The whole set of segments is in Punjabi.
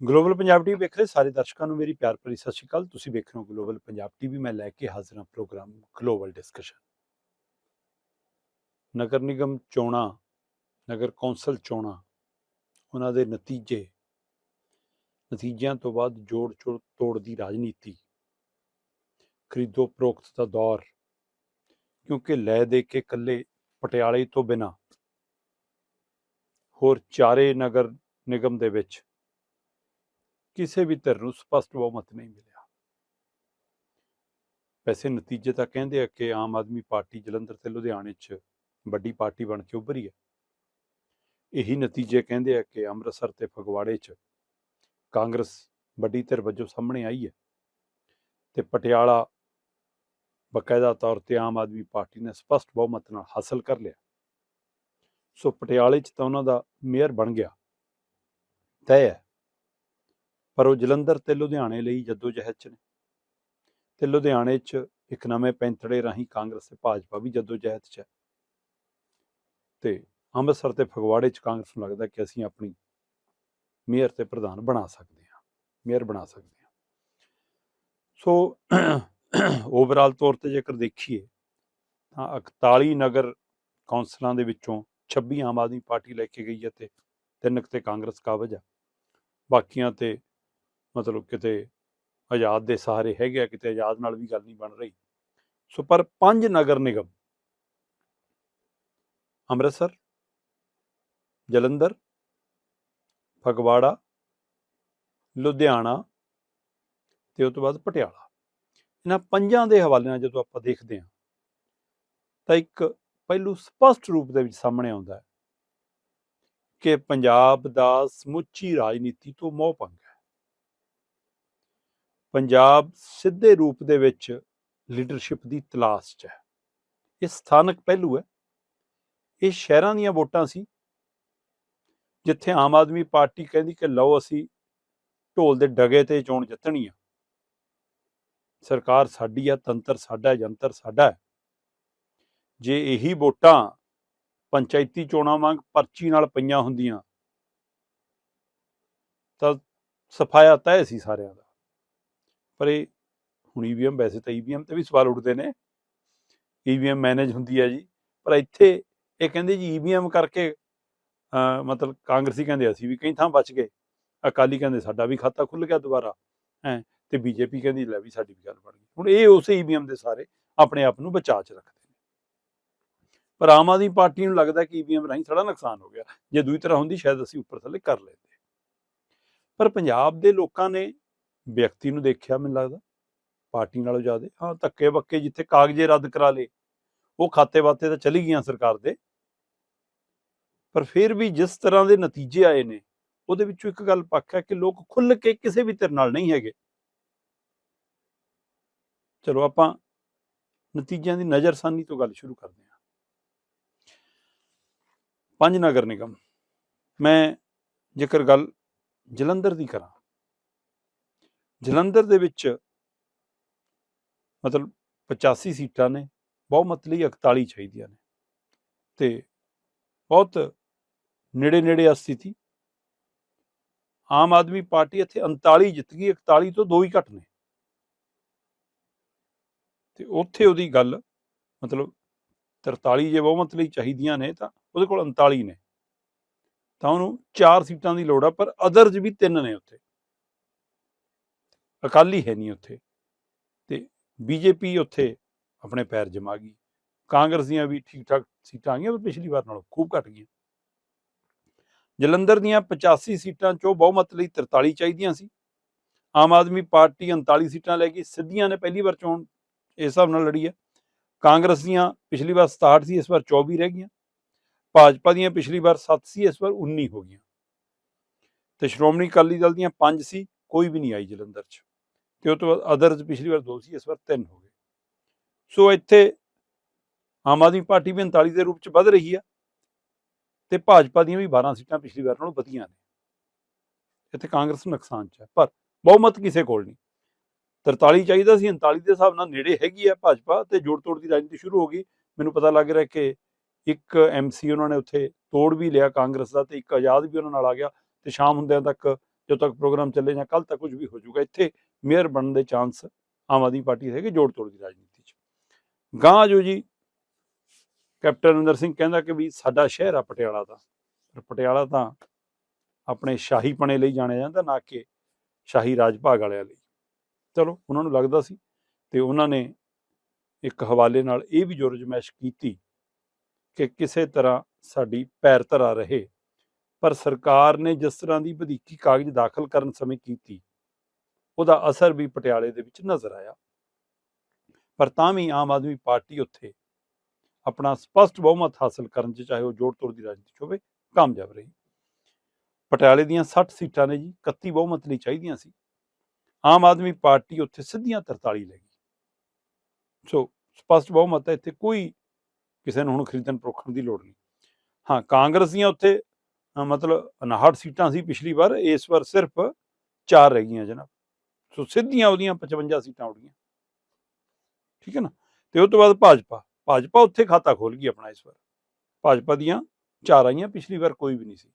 ਗਲੋਬਲ ਪੰਜਾਬ ਟੀਵੀ ਵੇਖ ਰਹੇ ਸਾਰੇ ਦਰਸ਼ਕਾਂ ਨੂੰ ਮੇਰੀ ਪਿਆਰ ਭਰੀ ਸਤਿ ਸ਼੍ਰੀ ਅਕਾਲ। ਤੁਸੀਂ ਵੇਖ ਰਹੇ ਹੋ ਗਲੋਬਲ ਪੰਜਾਬ ਟੀਵੀ। ਮੈਂ ਲੈ ਕੇ ਹਾਜ਼ਰ ਹਾਂ programme global discussion Nagar Nigam ਚੋਣਾਂ, ਨਗਰ ਕੌਂਸਲ ਚੋਣਾਂ, ਉਹਨਾਂ ਦੇ ਨਤੀਜੇ, ਨਤੀਜਿਆਂ ਤੋਂ ਬਾਅਦ ਜੋੜ ਚੋੜ ਤੋੜ ਦੀ ਰਾਜਨੀਤੀ, ਖਰੀਦੋ ਪ੍ਰੋਕਤ ਦਾ ਦੌਰ, ਕਿਉਂਕਿ ਲੈ ਦੇ ਕੇ ਕੱਲੇ ਪਟਿਆਲੇ ਤੋਂ ਬਿਨਾ ਹੋਰ ਚਾਰੇ ਨਗਰ ਨਿਗਮ ਦੇ ਵਿੱਚ ਕਿਸੇ ਵੀ ਧਿਰ ਨੂੰ ਸਪਸ਼ਟ ਬਹੁਮਤ ਨਹੀਂ ਮਿਲਿਆ। ਵੈਸੇ ਨਤੀਜੇ ਤਾਂ ਕਹਿੰਦੇ ਆ ਕਿ ਆਮ ਆਦਮੀ ਪਾਰਟੀ ਜਲੰਧਰ ਤੇ ਲੁਧਿਆਣੇ 'ਚ ਵੱਡੀ ਪਾਰਟੀ ਬਣ ਕੇ ਉੱਭਰੀ ਹੈ। ਇਹੀ ਨਤੀਜੇ ਕਹਿੰਦੇ ਆ ਕਿ ਅੰਮ੍ਰਿਤਸਰ ਤੇ ਫਗਵਾੜੇ 'ਚ ਕਾਂਗਰਸ ਵੱਡੀ ਧਿਰ ਵਜੋਂ ਸਾਹਮਣੇ ਆਈ ਹੈ ਤੇ ਪਟਿਆਲਾ ਬਕਾਇਦਾ ਤੌਰ ਤੇ ਆਮ ਆਦਮੀ ਪਾਰਟੀ ਨੇ ਸਪਸ਼ਟ ਬਹੁਮਤ ਨਾਲ ਹਾਸਲ ਕਰ ਲਿਆ। ਸੋ ਪਟਿਆਲੇ 'ਚ ਤਾਂ ਉਹਨਾਂ ਦਾ ਮੇਅਰ ਬਣ ਗਿਆ। ਤੈਅ ਹੈ ਪਰ ਉਹ ਜਲੰਧਰ ਤੇ ਲੁਧਿਆਣੇ ਲਈ ਜਦੋਜਹਿਦ 'ਚ ਨੇ। ਤੇ ਲੁਧਿਆਣੇ 'ਚ ਇੱਕ ਨਵੇਂ ਪੈਂਤੜੇ ਰਾਹੀਂ ਕਾਂਗਰਸ ਤੇ ਭਾਜਪਾ ਵੀ ਜਦੋਜਹਿਦ 'ਚ ਹੈ। ਤੇ ਅੰਮ੍ਰਿਤਸਰ ਤੇ ਫਗਵਾੜੇ 'ਚ ਕਾਂਗਰਸ ਨੂੰ ਲੱਗਦਾ ਕਿ ਅਸੀਂ ਆਪਣੀ ਮੇਅਰ ਤੇ ਪ੍ਰਧਾਨ ਬਣਾ ਸਕਦੇ ਹਾਂ, ਮੇਅਰ ਬਣਾ ਸਕਦੇ ਹਾਂ। ਸੋ ਓਵਰਆਲ ਤੌਰ ਤੇ ਜੇਕਰ ਦੇਖੀਏ ਤਾਂ 41 ਨਗਰ ਕੌਂਸਲਾਂ ਦੇ ਵਿੱਚੋਂ 26 ਆਮ ਆਦਮੀ ਪਾਰਟੀ ਲੈ ਕੇ ਗਈ ਹੈ ਤੇ ਤਿੰਨ ਕੁ ਤੇ ਕਾਂਗਰਸ ਕਾਬਜ ਆ ਬਾਕੀਆਂ ਤੇ ਮਤਲਬ ਕਿਤੇ ਆਜ਼ਾਦ ਦੇ ਸਹਾਰੇ ਹੈਗੇ ਆ, ਕਿਤੇ ਆਜ਼ਾਦ ਨਾਲ ਵੀ ਗੱਲ ਨਹੀਂ ਬਣ ਰਹੀ। ਸੋ ਪਰ ਪੰਜ ਨਗਰ ਨਿਗਮ ਅੰਮ੍ਰਿਤਸਰ, ਜਲੰਧਰ, ਫਗਵਾੜਾ, ਲੁਧਿਆਣਾ ਤੇ ਉਸ ਤੋਂ ਬਾਅਦ ਪਟਿਆਲਾ। ਇਹਨਾਂ ਪੰਜਾਂ ਦੇ ਹਵਾਲੇ ਨਾਲ ਜਦੋਂ ਆਪਾਂ ਦੇਖਦੇ ਹਾਂ, ਤਾਂ ਇੱਕ ਪਹਿਲੂ ਸਪਸ਼ਟ ਰੂਪ ਦੇ ਵਿੱਚ ਸਾਹਮਣੇ ਆਉਂਦਾ ਹੈ ਕਿ ਪੰਜਾਬ ਦਾ ਸਮੁੱਚੀ ਰਾਜਨੀਤੀ ਤੋਂ ਮੋਹ ਭੰਗ ਹੈ। ਪੰਜਾਬ ਸਿੱਧੇ ਰੂਪ ਦੇ ਵਿੱਚ ਲੀਡਰਸ਼ਿਪ ਦੀ ਤਲਾਸ਼ 'ਚ ਹੈ। ਇਹ ਸਥਾਨਕ ਪਹਿਲੂ ਹੈ। ਇਹ ਸ਼ਹਿਰਾਂ ਦੀਆਂ ਵੋਟਾਂ ਸੀ, ਜਿੱਥੇ ਆਮ ਆਦਮੀ ਪਾਰਟੀ ਕਹਿੰਦੀ ਕਿ ਲਓ ਅਸੀਂ ਢੋਲ ਦੇ ਡਗੇ ਤੇ ਚੋਣ ਜਿੱਤਣੀ ਆ। ਸਰਕਾਰ ਸਾਡੀ ਆ, ਤੰਤਰ ਸਾਡਾ ਜੰਤਰ ਸਾਡਾ ਹੈ। ਜੇ ਇਹੀ ਵੋਟਾਂ ਪੰਚਾਇਤੀ ਚੋਣਾਂ ਵਾਂਗ ਪਰਚੀ ਨਾਲ ਪਈਆਂ ਹੁੰਦੀਆਂ ਤਾਂ ਸਫਾਇਆ ਤੈਅ ਸੀ ਸਾਰਿਆਂ ਦਾ। ਪਰ ਇਹ ਹੁਣ ਈਵੀਐਮ ਵੈਸੇ ਤਾਂ ਈਵੀਐਮ ਤੇ ਵੀ ਸਵਾਲ ਉੱਠਦੇ ਨੇ। ਈਵੀਐਮ ਮੈਨੇਜ ਹੁੰਦੀ ਹੈ ਜੀ। ਪਰ ਇੱਥੇ ਇਹ ਕਹਿੰਦੇ ਜੀ ਈਵੀਐਮ ਕਰਕੇ ਮਤਲਬ ਕਾਂਗਰਸੀ ਕਹਿੰਦੇ ਅਸੀਂ ਵੀ ਕਈ ਥਾਂ ਬਚ ਗਏ। ਅਕਾਲੀ ਕਹਿੰਦੇ ਸਾਡਾ ਵੀ ਖਾਤਾ ਖੁੱਲ ਗਿਆ ਦੁਬਾਰਾ, ਹੈ, ਤੇ ਬੀਜੇਪੀ ਕਹਿੰਦੀ ਲੈ ਵੀ ਸਾਡੀ ਵੀ ਗੱਲ ਬਣ ਗਈ। ਹੁਣ ਇਹ ਉਸੇ ਈਵੀਐਮ ਦੇ ਸਾਰੇ ਆਪਣੇ ਆਪ ਨੂੰ ਬਚਾ ਚ ਰੱਖਦੇ ਨੇ। ਪਰ ਆਮ ਆਦਮੀ ਪਾਰਟੀ ਨੂੰ ਲੱਗਦਾ ਕਿ ਈਵੀਐਮ ਰਾਹੀਂ ਸਾਡਾ ਨੁਕਸਾਨ ਹੋ ਗਿਆ। ਜੇ ਦੂਜੀ ਤਰ੍ਹਾਂ ਹੁੰਦੀ, ਸ਼ਾਇਦ ਅਸੀਂ ਉੱਪਰ ਥੱਲੇ ਕਰ ਲੈਂਦੇ। ਪਰ ਪੰਜਾਬ ਦੇ ਲੋਕਾਂ ਨੇ ਵਿਅਕਤੀ ਨੂੰ ਦੇਖਿਆ ਮੈਨੂੰ ਲੱਗਦਾ, ਪਾਰਟੀ ਨਾਲੋਂ ਜ਼ਿਆਦਾ। ਹਾਂ, ਧੱਕੇ ਬੱਕੇ ਜਿੱਥੇ ਕਾਗਜ਼ੇ ਰੱਦ ਕਰਾ ਲੇ ਉਹ ਖਾਤੇ ਵਾਤੇ ਤਾਂ ਚਲੀ ਗਈਆਂ ਸਰਕਾਰ ਦੇ। ਪਰ ਫਿਰ ਵੀ ਜਿਸ ਤਰ੍ਹਾਂ ਦੇ ਨਤੀਜੇ ਆਏ ਨੇ, ਉਹਦੇ ਵਿੱਚੋਂ ਇੱਕ ਗੱਲ ਪੱਕ ਹੈ ਕਿ ਲੋਕ ਖੁੱਲ ਕੇ ਕਿਸੇ ਵੀ ਧਿਰ ਨਾਲ ਨਹੀਂ ਹੈਗੇ। ਚਲੋ, ਆਪਾਂ ਨਤੀਜਿਆਂ ਦੀ ਨਜ਼ਰਸਾਨੀ ਤੋਂ ਗੱਲ ਸ਼ੁਰੂ ਕਰਦੇ ਹਾਂ। ਪੰਜ ਨਗਰ ਨਿਗਮ। ਮੈਂ ਜੇਕਰ ਗੱਲ ਜਲੰਧਰ ਦੀ ਕਰਾਂ ਜਲੰਧਰ ਦੇ ਵਿੱਚ ਮਤਲਬ 85 ਸੀਟਾਂ ਨੇ ਬਹੁਮਤ ਲਈ 41 ਚਾਹੀਦੀਆਂ ਨੇ ਤੇ ਬਹੁਤ ਨੇੜੇ ਨੇੜੇ ਆ ਸਥਿਤੀ ਆਮ ਆਦਮੀ ਪਾਰਟੀ ਇੱਥੇ 39 ਜਿੱਤ ਗਈ 41 ਤੋਂ ਦੋ ਹੀ ਘੱਟ ਨੇ। ਤੇ ਉੱਥੇ ਉਹਦੀ ਗੱਲ, ਮਤਲਬ 43 ਜੇ ਬਹੁਮਤ ਲਈ ਚਾਹੀਦੀਆਂ ਨੇ ਤਾਂ ਉਹਦੇ ਕੋਲ 39 ਨੇ। ਤਾਂ ਉਹਨੂੰ ਚਾਰ ਸੀਟਾਂ ਦੀ ਲੋੜ ਆ, ਪਰ ਅਦਰਜ ਵੀ ਤਿੰਨ ਨੇ ਉੱਥੇ। ਅਕਾਲੀ ਹੈ ਨਹੀਂ ਉੱਥੇ। ਤੇ ਬੀਜੇਪੀ ਉੱਥੇ ਆਪਣੇ ਪੈਰ ਜਮਾ ਗਈ। ਕਾਂਗਰਸ ਦੀਆਂ ਵੀ ਠੀਕ ਠਾਕ ਸੀਟਾਂ ਆ ਗਈਆਂ, ਪਰ ਪਿਛਲੀ ਵਾਰ ਨਾਲੋਂ ਖੂਬ ਘਟ ਗਈਆਂ। ਜਲੰਧਰ ਦੀਆਂ 85 ਸੀਟਾਂ ਚੋਂ ਬਹੁਮਤ ਲਈ 43 ਚਾਹੀਦੀਆਂ ਸੀ। ਆਮ ਆਦਮੀ ਪਾਰਟੀ 39 ਸੀਟਾਂ ਲੈ ਗਈ ਸਿੱਧੀਆਂ ਨੇ ਪਹਿਲੀ ਵਾਰ ਚੋਣ ਇਸ ਹਿਸਾਬ ਨਾਲ ਲੜੀ ਹੈ। ਕਾਂਗਰਸ ਦੀਆਂ ਪਿਛਲੀ ਵਾਰ 67 ਸੀ, ਇਸ ਵਾਰ 24 ਰਹਿ ਗਈਆਂ। ਭਾਜਪਾ ਦੀਆਂ ਪਿਛਲੀ ਵਾਰ 7 ਸੀ, ਇਸ ਵਾਰ 19 ਹੋ ਗਈਆਂ। ਤੇ ਸ਼੍ਰੋਮਣੀ ਅਕਾਲੀ ਦਲ ਦੀਆਂ 5 ਸੀ, ਕੋਈ ਵੀ ਨਹੀਂ ਆਈ ਜਲੰਧਰ 'ਚ। ਤੇ ਉਹ ਤੋਂ ਬਾਅਦ ਅਦਰਜ਼ ਪਿਛਲੀ ਵਾਰ ਦੋ ਸੀ, ਇਸ ਵਾਰ ਤਿੰਨ ਹੋ ਗਏ। ਸੋ ਇੱਥੇ ਆਮ ਆਦਮੀ ਪਾਰਟੀ ਵੀ 39 ਦੇ ਰੂਪ 'ਚ ਵੱਧ ਰਹੀ ਆ ਤੇ ਭਾਜਪਾ ਦੀਆਂ ਵੀ 12 ਸੀਟਾਂ ਪਿਛਲੀ ਵਾਰ ਨਾਲੋਂ ਵਧੀਆਂ ਨੇ। ਇੱਥੇ ਕਾਂਗਰਸ ਨੁਕਸਾਨ 'ਚ ਹੈ ਪਰ ਬਹੁਮਤ ਕਿਸੇ ਕੋਲ ਨਹੀਂ। 43 ਚਾਹੀਦਾ ਸੀ 39 ਦੇ ਹਿਸਾਬ ਨਾਲ ਨੇੜੇ ਹੈਗੀ ਆ ਭਾਜਪਾ ਤੇ ਜੋੜ ਤੋੜ ਦੀ ਰਾਜਨੀਤੀ ਸ਼ੁਰੂ ਹੋ ਗਈ। ਮੈਨੂੰ ਪਤਾ ਲੱਗ ਰਿਹਾ ਕਿ ਇੱਕ ਐਮਸੀ ਉਹਨਾਂ ਨੇ ਉੱਥੇ ਤੋੜ ਵੀ ਲਿਆ ਕਾਂਗਰਸ ਦਾ ਤੇ ਇੱਕ ਆਜ਼ਾਦ ਵੀ ਉਹਨਾਂ ਨਾਲ ਆ ਗਿਆ ਤੇ ਸ਼ਾਮ ਹੁੰਦਿਆਂ ਤੱਕ ਜਦੋਂ ਤੱਕ ਪ੍ਰੋਗਰਾਮ ਚੱਲੇ ਜਾਂ ਕੱਲ ਤੱਕ ਕੁਝ ਵੀ ਹੋ ਜਾਊਗਾ। ਇੱਥੇ ਮੇਅਰ ਬਣਨ ਦੇ ਚਾਂਸ ਆਮ ਆਦਮੀ ਪਾਰਟੀ ਦੇ ਹੈਗੇ ਜੋੜ ਤੋੜ ਦੀ ਰਾਜਨੀਤੀ 'ਚ। ਗਾਂ ਜੋ ਜੀ, ਕੈਪਟਨ ਅਮਰਿੰਦਰ ਸਿੰਘ ਕਹਿੰਦਾ ਕਿ ਵੀ ਸਾਡਾ ਸ਼ਹਿਰ ਆ ਪਟਿਆਲਾ ਦਾ, ਪਰ ਪਟਿਆਲਾ ਤਾਂ ਆਪਣੇ ਸ਼ਾਹੀ ਪਣੇ ਲਈ ਜਾਣਿਆ ਜਾਂਦਾ, ਨਾ ਕਿ ਸ਼ਾਹੀ ਰਾਜ ਭਾਗ ਵਾਲਿਆਂ ਲਈ। ਚਲੋ, ਉਹਨਾਂ ਨੂੰ ਲੱਗਦਾ ਸੀ ਤੇ ਉਹਨਾਂ ਨੇ ਇੱਕ ਹਵਾਲੇ ਨਾਲ ਇਹ ਵੀ ਜੁਰਜਮੈਸ਼ ਕੀਤੀ ਕਿ ਕਿਸੇ ਤਰ੍ਹਾਂ ਸਾਡੀ ਪੈਰ ਧਰਾ ਰਹੇ। ਪਰ ਸਰਕਾਰ ਨੇ ਜਿਸ ਤਰ੍ਹਾਂ ਦੀ ਵਧੀਕੀ ਕਾਗਜ਼ ਦਾਖਲ ਕਰਨ ਸਮੇਂ ਕੀਤੀ ਉਹਦਾ ਅਸਰ ਵੀ ਪਟਿਆਲੇ ਦੇ ਵਿੱਚ ਨਜ਼ਰ ਆਇਆ। ਪਰ ਤਾਂ ਵੀ ਆਮ ਆਦਮੀ ਪਾਰਟੀ ਉੱਥੇ ਆਪਣਾ ਸਪਸ਼ਟ ਬਹੁਮਤ ਹਾਸਲ ਕਰਨ 'ਚ ਚਾਹੇ ਉਹ ਜੋੜ ਤੋੜ ਦੀ ਰਾਜਨੀਤੀ ਹੋਵੇ, ਕਾਮਯਾਬ ਰਹੀ। ਪਟਿਆਲੇ ਦੀਆਂ 60 ਸੀਟਾਂ ਨੇ ਜੀ 31 ਬਹੁਮਤ ਲਈ ਚਾਹੀਦੀਆਂ ਸੀ। ਆਮ ਆਦਮੀ ਪਾਰਟੀ ਉੱਥੇ ਸਿੱਧੀਆਂ 43 ਲੈ ਗਈ। ਸੋ ਸਪਸ਼ਟ ਬਹੁਮਤ ਹੈ, ਇੱਥੇ ਕੋਈ ਕਿਸੇ ਨੂੰ ਹੁਣ ਖਰੀਦਣ ਪਰੋਖਣ ਦੀ ਲੋੜ ਨਹੀਂ। ਹਾਂ, ਕਾਂਗਰਸ ਦੀਆਂ ਉੱਥੇ ਮਤਲਬ 59 ਸੀਟਾਂ ਸੀ ਪਿਛਲੀ ਵਾਰ, ਇਸ ਵਾਰ ਸਿਰਫ 4 ਰਹਿ ਗਈਆਂ ਜਨਾਬ। ਸੋ ਸਿੱਧੀਆਂ ਉਹਦੀਆਂ 55 ਸੀਟਾਂ ਉੜੀਆਂ ਠੀਕ ਹੈ ਨਾ? ਤੇ ਉਸ ਤੋਂ ਬਾਅਦ ਭਾਜਪਾ। ਭਾਜਪਾ ਉੱਥੇ ਖਾਤਾ ਖੋਲ ਗਈ ਆਪਣਾ ਇਸ ਵਾਰ। ਭਾਜਪਾ ਦੀਆਂ ਚਾਰ ਆਈਆਂ, ਪਿਛਲੀ ਵਾਰ ਕੋਈ ਵੀ ਨਹੀਂ ਸੀ।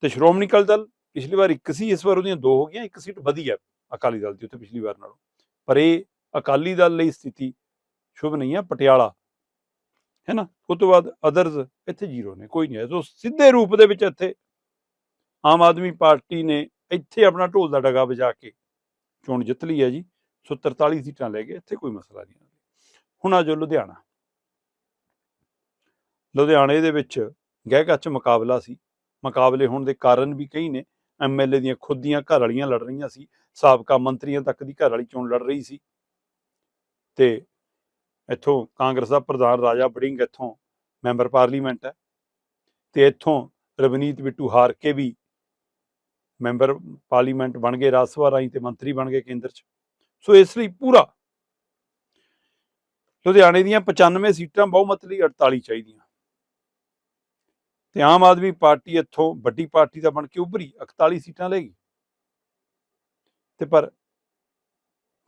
ਤੇ ਸ਼੍ਰੋਮਣੀ ਅਕਾਲੀ ਦਲ ਪਿਛਲੀ ਵਾਰ ਇੱਕ ਸੀ, ਇਸ ਵਾਰ ਉਹਦੀਆਂ ਦੋ ਹੋ ਗਈਆਂ, ਇੱਕ ਸੀਟ ਵਧੀ ਹੈ ਅਕਾਲੀ ਦਲ ਦੀ ਉੱਥੇ ਪਿਛਲੀ ਵਾਰ ਨਾਲੋਂ। ਪਰ ਇਹ ਅਕਾਲੀ ਦਲ ਲਈ ਸਥਿਤੀ ਸ਼ੁਭ ਨਹੀਂ ਹੈ ਪਟਿਆਲਾ। ਹੈ ਨਾ? ਉਸ ਤੋਂ ਬਾਅਦ ਅਦਰਜ਼ ਇੱਥੇ ਜ਼ੀਰੋ ਨੇ, ਕੋਈ ਨਹੀਂ ਹੈ ਸੋ ਸਿੱਧੇ ਰੂਪ ਦੇ ਵਿੱਚ ਇੱਥੇ ਆਮ ਆਦਮੀ ਪਾਰਟੀ ਨੇ ਇੱਥੇ ਆਪਣਾ ਢੋਲ ਦਾ ਡਗਾ ਵਜਾ ਕੇ ਚੋਣ ਜਿੱਤ ਲਈ ਹੈ ਜੀ, ਸੋ 43 ਸੀਟਾਂ ਲੈ ਗਏ ਇੱਥੇ ਕੋਈ ਮਸਲਾ ਨਹੀਂ ਹੁਣ ਆ ਜੋ ਲੁਧਿਆਣਾ। ਲੁਧਿਆਣੇ ਦੇ ਵਿੱਚ ਗਹਿ ਕੱਚ ਮੁਕਾਬਲਾ ਸੀ। ਮੁਕਾਬਲੇ ਹੋਣ ਦੇ ਕਾਰਨ ਵੀ ਕਈ ਨੇ ਐਮਐਲਏ ਦੀਆਂ ਖੁਦ ਦੀਆਂ ਘਰ ਵਾਲੀਆਂ ਲੜ ਰਹੀਆਂ ਸੀ। ਸਾਬਕਾ ਮੰਤਰੀਆਂ ਤੱਕ ਦੀ ਘਰ ਵਾਲੀ ਚੋਣ ਲੜ ਰਹੀ ਸੀ। ਤੇ ਇੱਥੋਂ ਕਾਂਗਰਸ ਦਾ ਪ੍ਰਧਾਨ ਰਾਜਾ ਬੜਿੰਗ ਇੱਥੋਂ ਮੈਂਬਰ ਪਾਰਲੀਮੈਂਟ ਹੈ। ਤੇ ਇੱਥੋਂ ਰਵਨੀਤ ਬਿੱਟੂ ਹਾਰ ਕੇ ਵੀ ਮੈਂਬਰ ਪਾਰਲੀਮੈਂਟ ਬਣ ਗਏ, ਰਾਜ ਸਭਾ ਰਾਹੀਂ ਤੇ ਮੰਤਰੀ ਬਣ ਗਏ ਕੇਂਦਰ 'ਚ। ਸੋ ਇਸ ਲਈ ਪੂਰਾ ਲੁਧਿਆਣੇ ਦੀਆਂ 95 ਸੀਟਾਂ ਬਹੁਮਤ ਲਈ 48 ਚਾਹੀਦੀਆਂ। ਤੇ ਆਮ ਆਦਮੀ ਪਾਰਟੀ ਇੱਥੋਂ ਵੱਡੀ ਪਾਰਟੀ ਦਾ ਬਣ ਕੇ ਉੱਭਰੀ 41 ਸੀਟਾਂ ਲੈ ਗਈ। ਤੇ ਪਰ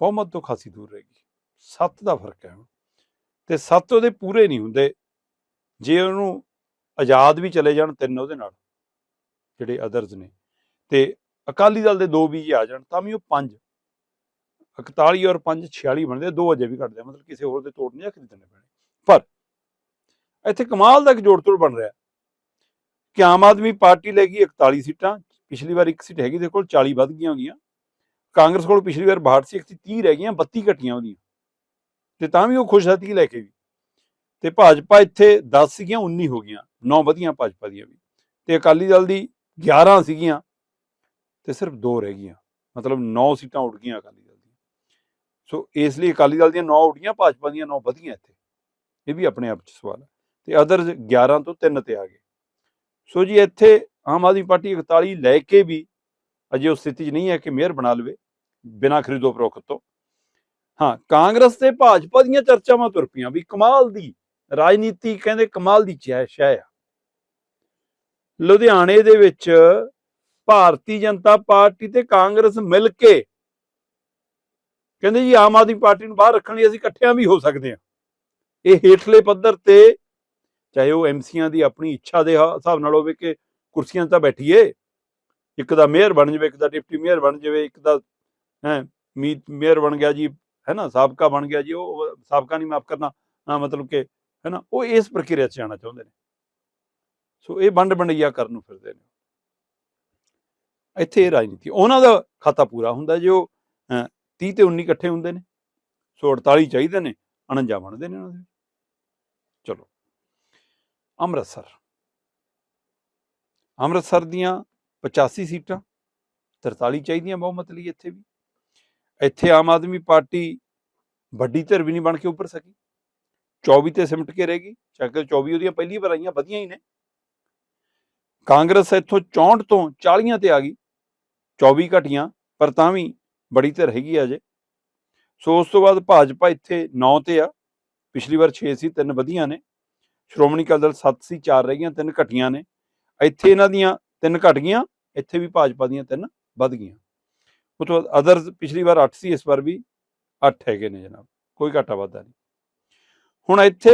ਬਹੁਮਤ ਤੋਂ ਖਾਸੀ ਦੂਰ ਰਹਿ ਗਈ। ਸੱਤ ਦਾ ਫ਼ਰਕ ਹੈ ਹੁਣ। ਤੇ ਸੱਤ ਉਹਦੇ ਪੂਰੇ ਨਹੀਂ ਹੁੰਦੇ। ਜੇ ਉਹਨੂੰ ਆਜ਼ਾਦ ਵੀ ਚਲੇ ਜਾਣ ਤਿੰਨ ਉਹਦੇ ਨਾਲ, ਜਿਹੜੇ ਅਦਰਜ਼ ਨੇ। ਤੇ ਅਕਾਲੀ ਦਲ ਦੇ ਦੋ ਵੀ ਆ ਜਾਣ, ਤਾਂ ਵੀ ਉਹ ਪੰਜ। 41 ਔਰ 5 46 ਬਣਦੇ, ਦੋ ਅਜੇ ਵੀ ਘਟਦੇ ਮਤਲਬ ਕਿਸੇ ਹੋਰ ਦੇ ਤੋੜ ਨਹੀਂ ਜਾਂ ਖਰੀਦਣੇ ਪੈਣੇ। ਪਰ ਇੱਥੇ ਕਮਾਲ ਦਾ ਇੱਕ ਜੋੜ ਤੋੜ ਬਣ ਰਿਹਾ। ਕਿ ਆਮ ਆਦਮੀ ਪਾਰਟੀ ਲੈ ਗਈ 41 ਸੀਟਾਂ, ਪਿਛਲੀ ਵਾਰ ਇੱਕ ਸੀਟ ਹੈਗੀ ਦੇ ਕੋਲ 40 ਵੱਧ ਗਈਆਂ ਹੋਗੀਆਂ। ਕਾਂਗਰਸ ਕੋਲ ਪਿਛਲੀ ਵਾਰ 62 ਸੀ, ਇੱਕ ਸੀ 30 ਰਹਿ ਗਈਆਂ 32 ਘਟੀਆਂ ਉਹਦੀਆਂ। ਤੇ ਤਾਂ ਵੀ ਉਹ ਖੁਸ਼ ਹੈ 30 ਲੈ ਕੇ ਵੀ। ਤੇ ਭਾਜਪਾ ਇੱਥੇ 10 ਸੀਗੀਆਂ 19 ਹੋ ਗਈਆਂ 9 ਵਧੀਆਂ ਭਾਜਪਾ ਦੀਆਂ ਵੀ। ਤੇ ਅਕਾਲੀ ਦਲ ਦੀ 11 ਸੀਗੀਆਂ ਤੇ ਸਿਰਫ 2 ਰਹਿ ਗਈਆਂ। ਮਤਲਬ 9 ਸੀਟਾਂ ਉੱਡ ਗਈਆਂ ਅਕਾਲੀ ਦਲ ਦੀਆਂ। ਸੋ ਇਸ ਲਈ ਅਕਾਲੀ ਦਲ ਦੀਆਂ 9 ਉੱਡੀਆਂ, ਭਾਜਪਾ ਦੀਆਂ 9 ਵਧੀਆਂ ਇੱਥੇ। ਇਹ ਵੀ ਆਪਣੇ ਆਪ ਚ ਸਵਾਲ ਹੈ। ਤੇ ਅਦਰਸ 11 ਤੋਂ 3 ਤੇ ਆ ਗਏ। ਸੋ ਜੀ ਇੱਥੇ ਆਮ ਆਦਮੀ ਪਾਰਟੀ 41 ਲੈ ਕੇ ਵੀ ਅਜੇ ਉਸ ਸਥਿਤੀ 'ਚ ਨਹੀਂ ਹੈ ਕਿ ਮੇਅਰ ਬਣਾ ਲਵੇ, ਬਿਨਾਂ ਖਰੀਦੋ ਫਰੋਖਤ ਤੋਂ। ਹਾਂ, ਕਾਂਗਰਸ ਤੇ ਭਾਜਪਾ ਦੀਆਂ ਚਰਚਾਵਾਂ ਤੁਰ ਪਈਆਂ ਵੀ ਕਮਾਲ ਦੀ ਰਾਜਨੀਤੀ ਕਹਿੰਦੇ ਕਮਾਲ ਦੀ ਚੈ ਸ਼ੈ ਆ। ਲੁਧਿਆਣੇ ਦੇ ਵਿੱਚ ਭਾਰਤੀ ਜਨਤਾ ਪਾਰਟੀ ਤੇ ਕਾਂਗਰਸ ਮਿਲ ਕੇ ਕਹਿੰਦੇ ਜੀ, ਆਮ ਆਦਮੀ ਪਾਰਟੀ ਨੂੰ ਬਾਹਰ ਰੱਖਣ ਲਈ ਅਸੀਂ ਇਕੱਠਿਆਂ ਵੀ ਹੋ ਸਕਦੇ ਹਾਂ। ਇਹ ਹੇਠਲੇ ਪੱਧਰ ਤੇ ਚਾਹੇ ਉਹ ਐਮਸੀਆਂ ਦੀ ਆਪਣੀ ਇੱਛਾ ਦੇ ਹਿਸਾਬ ਨਾਲ ਹੋਵੇ ਕਿ ਕੁਰਸੀਆਂ ਤਾਂ ਬੈਠੀਏ। ਇੱਕ ਦਾ ਮੇਅਰ ਬਣ ਜਾਵੇ, ਇੱਕ ਦਾ ਡਿਪਟੀ ਮੇਅਰ ਬਣ ਜਾਵੇ, ਇੱਕ ਦਾ ਹੈ, ਮੀਤ ਮੇਅਰ ਬਣ ਗਿਆ ਜੀ ਹੈ ਨਾ ਸਾਬਕਾ ਬਣ ਗਿਆ ਜੀ, ਉਹ ਸਾਬਕਾ ਨਹੀਂ ਮਾਫ ਕਰਨਾ ਮਤਲਬ ਕਿ ਹੈ ਨਾ ਉਹ ਇਸ ਪ੍ਰਕਿਰਿਆ 'ਚ ਜਾਣਾ ਚਾਹੁੰਦੇ ਨੇ। ਸੋ ਇਹ ਵੰਡ ਵੰਡਈਆ ਕਰਨ ਨੂੰ ਫਿਰਦੇ ਨੇ। ਇੱਥੇ ਇਹ ਰਾਜਨੀਤੀ, ਉਹਨਾਂ ਦਾ ਖਾਤਾ ਪੂਰਾ ਹੁੰਦਾ ਜੇ ਉਹ 30 ਤੇ 19 ਇਕੱਠੇ ਹੁੰਦੇ ਨੇ, ਸੋ 48 ਚਾਹੀਦੇ ਨੇ 49 ਬਣਦੇ ਨੇ ਉਹਨਾਂ ਦੇ। ਚਲੋ, ਅੰਮ੍ਰਿਤਸਰ। ਅੰਮ੍ਰਿਤਸਰ ਦੀਆਂ 85 ਸੀਟਾਂ 43 ਚਾਹੀਦੀਆਂ ਬਹੁਮਤ ਲਈ ਇੱਥੇ ਵੀ। ਇੱਥੇ ਆਮ ਆਦਮੀ ਪਾਰਟੀ ਵੱਡੀ ਧਿਰ ਵੀ ਨਹੀਂ ਬਣ ਕੇ ਉੱਪਰ ਸਕੀ। 24 ਤੇ ਸਿਮਟ ਕੇ ਰਹਿ ਗਈ ਚੱਕਰ 24 ਉਹਦੀਆਂ ਪਹਿਲੀ ਵਾਰ ਆਈਆਂ, ਵਧੀਆਂ ਹੀ ਨੇ। ਕਾਂਗਰਸ ਇੱਥੋਂ 64 ਤੋਂ 40 ਤੇ ਆ ਗਈ। 24 ਘਟੀਆਂ, ਪਰ ਤਾਂ ਵੀ ਬੜੀ ਧਿਰ ਹੈਗੀ ਆ ਅਜੇ। ਸੋ ਉਸ ਤੋਂ ਬਾਅਦ ਭਾਜਪਾ ਇੱਥੇ 9 ਤੇ ਆ। ਪਿਛਲੀ ਵਾਰ 6 ਸੀ, ਤਿੰਨ ਵਧੀਆਂ ਨੇ। ਸ਼੍ਰੋਮਣੀ ਅਕਾਲੀ ਦਲ 7 ਸੀ 4 ਰਹਿ ਗਈਆਂ, ਤਿੰਨ ਘਟੀਆਂ ਨੇ। ਇੱਥੇ ਇਹਨਾਂ ਦੀਆਂ ਤਿੰਨ ਘਟ ਗਈਆਂ, ਇੱਥੇ ਵੀ ਭਾਜਪਾ ਦੀਆਂ ਤਿੰਨ ਵੱਧ ਗਈਆਂ। ਉਹ ਤੋਂ ਬਾਅਦ ਅਦਰਸ ਪਿਛਲੀ ਵਾਰ 8 ਸੀ, ਇਸ ਵਾਰ ਵੀ 8 ਹੈਗੇ ਨੇ ਜਨਾਬ। ਕੋਈ ਘਾਟਾ ਵਾਧਾ ਨਹੀਂ। ਹੁਣ ਇੱਥੇ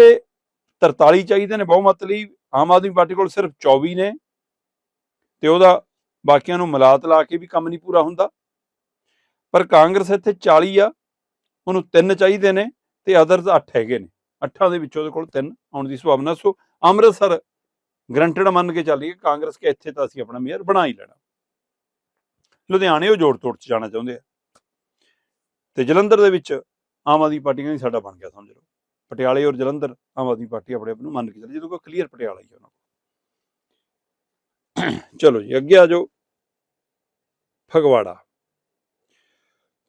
43 ਚਾਹੀਦੇ ਨੇ ਬਹੁਮਤ ਲਈ। ਆਮ ਆਦਮੀ ਪਾਰਟੀ ਕੋਲ ਸਿਰਫ 24 ਨੇ ਤੇ ਉਹਦਾ ਬਾਕੀਆਂ ਨੂੰ ਮਲਾਤ ਲਾ ਕੇ ਵੀ ਕੰਮ ਨਹੀਂ ਪੂਰਾ ਹੁੰਦਾ। ਪਰ ਕਾਂਗਰਸ ਇੱਥੇ 40 ਆ, ਉਹਨੂੰ ਤਿੰਨ ਚਾਹੀਦੇ ਨੇ ਤੇ ਅਦਰਸ 8 ਹੈਗੇ ਨੇ। ਅੱਠਾਂ ਦੇ ਵਿੱਚੋਂ ਉਹਦੇ ਕੋਲ ਤਿੰਨ ਆਉਣ ਦੀ ਸੰਭਾਵਨਾ। ਸੋ ਅੰਮ੍ਰਿਤਸਰ ਗਰੰਟਡ ਮੰਨ ਕੇ ਚੱਲੀਏ ਕਾਂਗਰਸ ਕਿ ਇੱਥੇ ਤਾਂ ਅਸੀਂ ਆਪਣਾ ਮੇਅਰ ਬਣਾ ਹੀ ਲੈਣਾ। ਲੁਧਿਆਣੇ ਉਹ ਜੋੜ ਤੋੜ ਚ ਜਾਣਾ ਚਾਹੁੰਦੇ ਆ। ਤੇ ਜਲੰਧਰ ਦੇ ਵਿੱਚ ਆਮ ਆਦਮੀ ਪਾਰਟੀ ਕਹਿੰਦੀ ਸਾਡਾ ਬਣ ਗਿਆ, ਸਮਝ ਲਓ। ਪਟਿਆਲੇ ਔਰ ਜਲੰਧਰ ਆਮ ਆਦਮੀ ਪਾਰਟੀ ਆਪਣੇ ਆਪ ਨੂੰ ਮੰਨ ਕੇ ਚੱਲੀ ਜਦੋਂ ਕੋਈ ਕਲੀਅਰ ਪਟਿਆਲਾ ਹੀ ਆ ਉਹਨਾਂ ਕੋਲ। ਚਲੋ ਜੀ, ਅੱਗੇ ਆ ਜਾਓ। ਫਗਵਾੜਾ।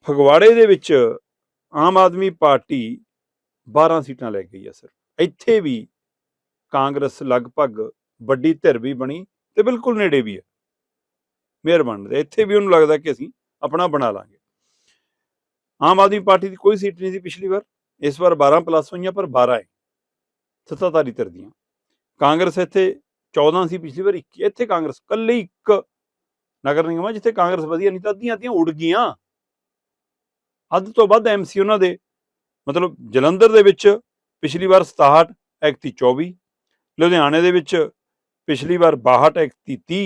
ਫਗਵਾੜੇ ਦੇ ਵਿੱਚ ਆਮ ਆਦਮੀ ਪਾਰਟੀ 12 ਸੀਟਾਂ ਲੈ ਗਈ ਹੈ ਸਰ। ਇੱਥੇ ਵੀ ਕਾਂਗਰਸ ਲਗਭਗ ਵੱਡੀ ਧਿਰ ਵੀ ਬਣੀ ਤੇ ਬਿਲਕੁਲ ਨੇੜੇ ਵੀ ਹੈ। ਮੇਅਰ ਬਣਦੇ ਇੱਥੇ ਵੀ ਉਹਨੂੰ ਲੱਗਦਾ ਕਿ ਅਸੀਂ ਆਪਣਾ ਬਣਾ ਲਾਂਗੇ। ਆਮ ਆਦਮੀ ਪਾਰਟੀ ਦੀ ਕੋਈ ਸੀਟ ਨਹੀਂ ਸੀ ਪਿਛਲੀ ਵਾਰ। ਇਸ ਵਾਰ 12 ਪਲੱਸ ਹੋਈਆਂ, ਪਰ 12 ਹੈ। ਸੱਤਾਧਾਰੀ ਧਿਰ ਦੀਆਂ। ਕਾਂਗਰਸ ਇੱਥੇ 14 ਸੀ ਪਿਛਲੀ ਵਾਰ 21 ਇੱਥੇ ਕਾਂਗਰਸ ਕੱਲੇ ਇੱਕ ਨਗਰ ਨਿਗਮ ਆ ਜਿੱਥੇ ਕਾਂਗਰਸ ਵਧੀਆ ਨਹੀਂ ਤਾਂ ਅੱਧੀਆਂ ਅੱਧੀਆਂ ਉੱਡ ਗਈਆਂ। ਅੱਧ ਤੋਂ ਵੱਧ ਐਮਸੀ ਉਹਨਾਂ ਦੇ। ਮਤਲਬ ਜਲੰਧਰ ਦੇ ਵਿੱਚ ਪਿਛਲੀ ਵਾਰ 67 ਐਕਤੀ 24 ਲੁਧਿਆਣੇ ਦੇ ਵਿੱਚ ਪਿਛਲੀ ਵਾਰ 62 ਐਕਤੀ 30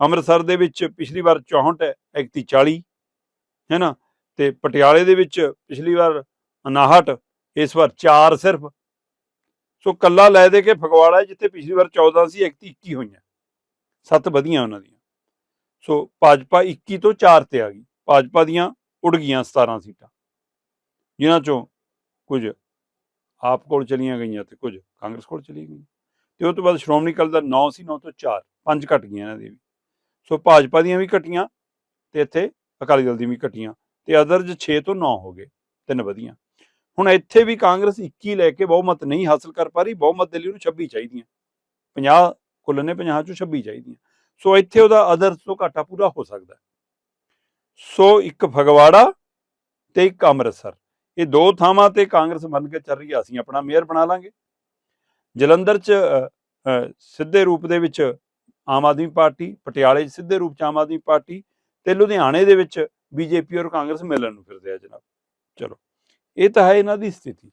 ਅੰਮ੍ਰਿਤਸਰ ਦੇ ਵਿੱਚ ਪਿਛਲੀ ਵਾਰ 64 ਐਕਤੀ 40 ਹੈ ਨਾ ਤੇ ਪਟਿਆਲੇ ਦੇ ਵਿੱਚ ਪਿਛਲੀ ਵਾਰ 59 ਇਸ ਵਾਰ 4 ਸਿਰਫ। ਸੋ ਕੱਲਾ ਲੈ ਦੇ ਕੇ ਫਗਵਾੜਾ ਜਿੱਥੇ ਪਿਛਲੀ ਵਾਰ 14 ਸੀ ਐਕਤੀ 21 ਹੋਈਆਂ। ਸੱਤ ਵਧੀਆਂ ਉਹਨਾਂ ਦੀਆਂ। ਸੋ ਭਾਜਪਾ 21 ਤੋਂ 4 ਤੇ ਆ ਗਈ। ਭਾਜਪਾ ਦੀਆਂ ਉੱਡ ਗਈਆਂ 17 ਸੀਟਾਂ। ਜਿਨ੍ਹਾਂ ਚੋਂ ਕੁਝ ਆਪ ਕੋਲ ਚਲੀਆਂ ਗਈਆਂ ਤੇ ਕੁਝ ਕਾਂਗਰਸ ਕੋਲ ਚਲੀ ਗਈਆਂ। ਤੇ ਉਹ ਤੋਂ ਬਾਅਦ ਸ਼੍ਰੋਮਣੀ ਅਕਾਲੀ ਦਲ 9 ਸੀ 9 ਤੋਂ 4 ਪੰਜ ਘਟ ਗਈਆਂ ਇਹਨਾਂ ਦੀ ਵੀ। ਸੋ ਭਾਜਪਾ ਦੀਆਂ ਵੀ ਘਟੀਆਂ ਤੇ ਇੱਥੇ ਅਕਾਲੀ ਦਲ ਦੀਆਂ ਵੀ ਘਟੀਆਂ ਤੇ ਅਦਰਜ 6 ਤੋਂ 9 ਹੋ ਗਏ, ਤਿੰਨ ਵਧੀਆਂ। ਹੁਣ ਇੱਥੇ ਵੀ ਕਾਂਗਰਸ 21 ਲੈ ਕੇ ਬਹੁਮਤ ਨਹੀਂ ਹਾਸਲ ਕਰ ਪਾ ਰਹੀ, ਬਹੁਮਤ ਦੇ ਲਈ ਉਹਨੂੰ 26 ਚਾਹੀਦੀਆਂ। 50 ਕੁੱਲ ਨੇ 50 ਚੋਂ 26 ਚਾਹੀਦੀਆਂ। ਸੋ ਇੱਥੇ ਉਹਦਾ ਅਦਰਸ ਤੋਂ ਘਾਟਾ ਪੂਰਾ ਹੋ ਸਕਦਾ। ਸੋ ਇੱਕ ਫਗਵਾੜਾ ਤੇ ਇੱਕ ਅੰਮ੍ਰਿਤਸਰ। ਇਹ ਦੋ ਥਾਵਾਂ ਤੇ ਕਾਂਗਰਸ ਮੰਨ ਕੇ ਚੱਲ ਰਹੀ ਆ, ਅਸੀਂ ਆਪਣਾ ਮੇਅਰ ਬਣਾ ਲਾਂਗੇ। ਜਲੰਧਰ 'ਚ ਸਿੱਧੇ ਰੂਪ ਦੇ ਵਿੱਚ ਆਮ ਆਦਮੀ ਪਾਰਟੀ, ਪਟਿਆਲੇ 'ਚ ਸਿੱਧੇ ਰੂਪ 'ਚ ਆਮ ਆਦਮੀ ਪਾਰਟੀ ਤੇ ਲੁਧਿਆਣੇ ਦੇ ਵਿੱਚ ਬੀਜੇਪੀ ਔਰ ਕਾਂਗਰਸ ਮਿਲਣ ਨੂੰ ਫਿਰਦੇ ਆ ਜਨਾਬ। ਚਲੋ, ਇਹ ਤਾਂ ਹੈ ਇਹਨਾਂ ਦੀ ਸਥਿਤੀ।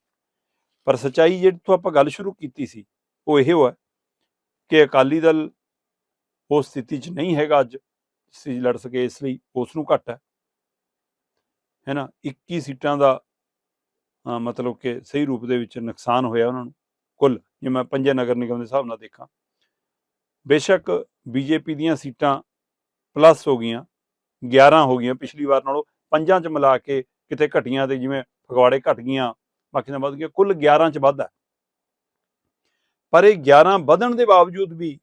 ਪਰ ਸਚਾਈ ਜਿਹੜੀ ਤੋਂ ਆਪਾਂ ਗੱਲ ਸ਼ੁਰੂ ਕੀਤੀ ਸੀ, ਉਹ ਇਹ ਹੋਇਆ ਕਿ ਅਕਾਲੀ ਦਲ ਉਹ ਸਥਿਤੀ 'ਚ ਨਹੀਂ ਹੈਗਾ ਅੱਜ ਸੀ ਲੜ ਸਕੇ ਇਸ ਲਈ ਉਸ ਨੂੰ ਘੱਟ ਹੈ। ਹੈ ਨਾ 21 ਸੀਟਾਂ ਦਾ ਮਤਲਬ ਕਿ ਸਹੀ ਰੂਪ ਦੇ ਵਿੱਚ ਨੁਕਸਾਨ ਹੋਇਆ ਉਹਨਾਂ ਨੂੰ, ਕੁੱਲ, ਜੇ ਮੈਂ ਪੰਜੇ ਨਗਰ ਨਿਗਮ ਦੇ ਹਿਸਾਬ ਨਾਲ ਦੇਖਾਂ। ਬੇਸ਼ੱਕ ਬੀਜੇਪੀ ਦੀਆਂ ਸੀਟਾਂ ਪਲੱਸ ਹੋ ਗਈਆਂ 11 ਹੋ ਗਈਆਂ ਪਿਛਲੀ ਵਾਰ ਨਾਲੋਂ, ਪੰਜਾਂ ਚ ਮਿਲਾ ਕੇ ਕਿਤੇ ਘਟੀਆਂ ਤੇ ਜਿਵੇਂ ਫਗਵਾੜੇ ਘਟ ਗਈਆਂ, ਬਾਕੀ ਨਾਲ ਵੱਧ ਗਿਆ ਕੁੱਲ 11 ਚ ਵੱਧ ਹੈ। ਪਰ ਇਹ 11 ਵਧਣ ਦੇ ਬਾਵਜੂਦ ਵੀ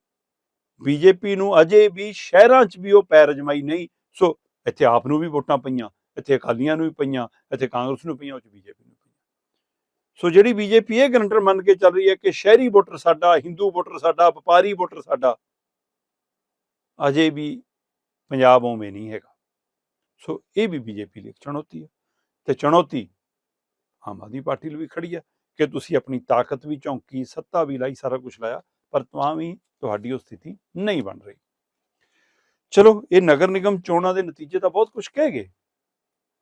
ਬੀਜੇਪੀ ਨੂੰ ਅਜੇ ਵੀ ਸ਼ਹਿਰਾਂ 'ਚ ਵੀ ਉਹ ਪੈਰ ਅਜਮਾਈ ਨਹੀਂ, ਸੋ ਇੱਥੇ ਆਪ ਨੂੰ ਵੀ ਵੋਟਾਂ ਪਈਆਂ, ਇੱਥੇ ਅਕਾਲੀਆਂ ਨੂੰ ਵੀ ਪਈਆਂ, ਇੱਥੇ ਕਾਂਗਰਸ ਨੂੰ ਪਈਆਂ, ਉਹ 'ਚ ਬੀਜੇਪੀ ਨੂੰ ਪਈਆਂ। ਸੋ ਜਿਹੜੀ ਬੀਜੇਪੀ ਇਹ ਗਰੰਟਰ ਮੰਨ ਕੇ ਚੱਲ ਰਹੀ ਹੈ ਕਿ ਸ਼ਹਿਰੀ ਵੋਟਰ ਸਾਡਾ, ਹਿੰਦੂ ਵੋਟਰ ਸਾਡਾ, ਵਪਾਰੀ ਵੋਟਰ ਸਾਡਾ, ਅਜੇ ਵੀ ਪੰਜਾਬ ਉਵੇਂ ਨਹੀਂ ਹੈਗਾ। ਸੋ ਇਹ ਵੀ ਬੀਜੇਪੀ ਲਈ ਇੱਕ ਚੁਣੌਤੀ ਹੈ। ਤੇ ਚੁਣੌਤੀ ਆਮ ਆਦਮੀ ਪਾਰਟੀ ਲਈ ਵੀ ਖੜੀ ਹੈ ਕਿ ਤੁਸੀਂ ਆਪਣੀ ਤਾਕਤ ਵੀ, ਚੌਂਕੀ, ਸੱਤਾ ਵੀ ਲਾਈ, ਸਾਰਾ ਕੁਝ ਲਾਇਆ। ਪਰ ਤਾਂ ਵੀ ਤੁਹਾਡੀ ਉਹ ਸਥਿਤੀ ਨਹੀਂ ਬਣ ਰਹੀ। ਚਲੋ, ਇਹ ਨਗਰ ਨਿਗਮ ਚੋਣਾਂ ਦੇ ਨਤੀਜੇ ਤਾਂ ਬਹੁਤ ਕੁਝ ਕਹਿ ਗਏ,